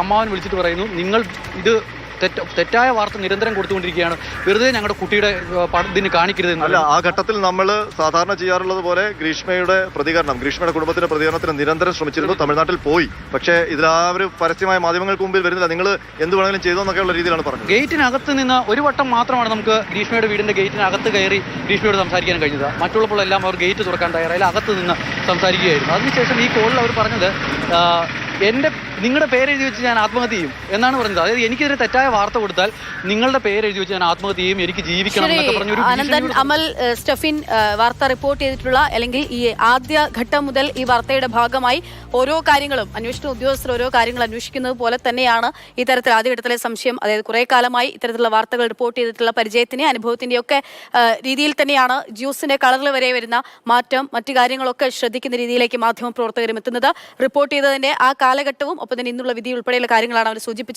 അമ്മാവൻ വിളിച്ചിട്ട് പറയുന്നു നിങ്ങൾ ഇത് തെറ്റ തെറ്റായ വാർത്ത നിരന്തരം കൊടുത്തുകൊണ്ടിരിക്കുകയാണ്. വെറുതെ ഞങ്ങളുടെ കുട്ടിയുടെ ഇതിന് കാണിക്കരുത് അല്ല ആ ഘട്ടത്തിൽ നമ്മൾ സാധാരണ ചെയ്യാറുള്ളത് പോലെ ഗ്രീഷ്മയുടെ പ്രതികരണം ഗ്രീഷ്മയുടെ കുടുംബത്തിന്റെ പ്രതികരണത്തിന് നിരന്തരം ശ്രമിച്ചിരുന്നു തമിഴ്നാട്ടിൽ പോയി. പക്ഷേ ഇതിൽ ആ ഒരു പരസ്യമായ മാധ്യമങ്ങൾക്ക് മുമ്പിൽ വരുന്നില്ല. നിങ്ങൾ എന്ത് വേണമെങ്കിലും ചെയ്തോ എന്നൊക്കെയുള്ള രീതിയിലാണ് പറഞ്ഞത്. ഗേറ്റിനകത്ത് നിന്ന് ഒരു വട്ടം മാത്രമാണ് നമുക്ക് ഗ്രീഷ്മയുടെ വീടിന്റെ ഗേറ്റിനകത്ത് കയറി ഗ്രീഷ്മയോട് സംസാരിക്കാൻ കഴിഞ്ഞത്. മറ്റുള്ളപ്പോഴെല്ലാം അവർ ഗേറ്റ് തുറക്കാൻ തയ്യാറായാലും അകത്ത് നിന്ന് സംസാരിക്കുകയായിരുന്നു. അതിനുശേഷം ഈ കോളിൽ അവർ പറഞ്ഞത് എന്റെ നിങ്ങളുടെ പേരെഴുതി വെച്ച് ഞാൻ ആത്മഹത്യ ചെയ്യും എന്നാണ് പറഞ്ഞത്. അതായത് എനിക്കെതിരെ തെറ്റായ വാർത്ത കൊടുത്താൽ നിങ്ങളുടെ പേരെഴുതി വെച്ച് ഞാൻ ആത്മഹത്യ ചെയ്യും എനിക്ക് ജീവിക്കണം എന്നൊക്കെ പറഞ്ഞ ഒരു അനന്തൻ അമൽ സ്റ്റഫിൻ വാർത്ത റിപ്പോർട്ട് ചെയ്തിട്ടുള്ള അല്ലെങ്കിൽ ഈ ആദ്യ ഘട്ടം മുതൽ ഈ വാർത്തയുടെ ഭാഗമായി ഓരോ കാര്യങ്ങളും അന്വേഷണ ഉദ്യോഗസ്ഥർ ഓരോ കാര്യങ്ങൾ അന്വേഷിക്കുന്നത് പോലെ തന്നെയാണ് ഈ തരത്തിൽ ആദ്യഘട്ടത്തിലെ സംശയം. അതായത് കുറെ കാലമായി ഇത്തരത്തിലുള്ള വാർത്തകൾ റിപ്പോർട്ട് ചെയ്തിട്ടുള്ള പരിചയത്തിന്റെ അനുഭവത്തിന്റെ ഒക്കെ രീതിയിൽ തന്നെയാണ് ജ്യൂസിന്റെ കളറിൽ വരെ വരുന്ന മാറ്റം മറ്റു കാര്യങ്ങളൊക്കെ ശ്രദ്ധിക്കുന്ന രീതിയിലേക്ക് മാധ്യമ പ്രവർത്തകരും എത്തുന്നത്. റിപ്പോർട്ട് ചെയ്തതിന്റെ ആ കാലഘട്ടവും ഒപ്പം തന്നെ ഇന്നുള്ള വിധി ഉൾപ്പെടെയുള്ള കാര്യങ്ങളാണ് അവർ സൂചിപ്പിച്ചത്.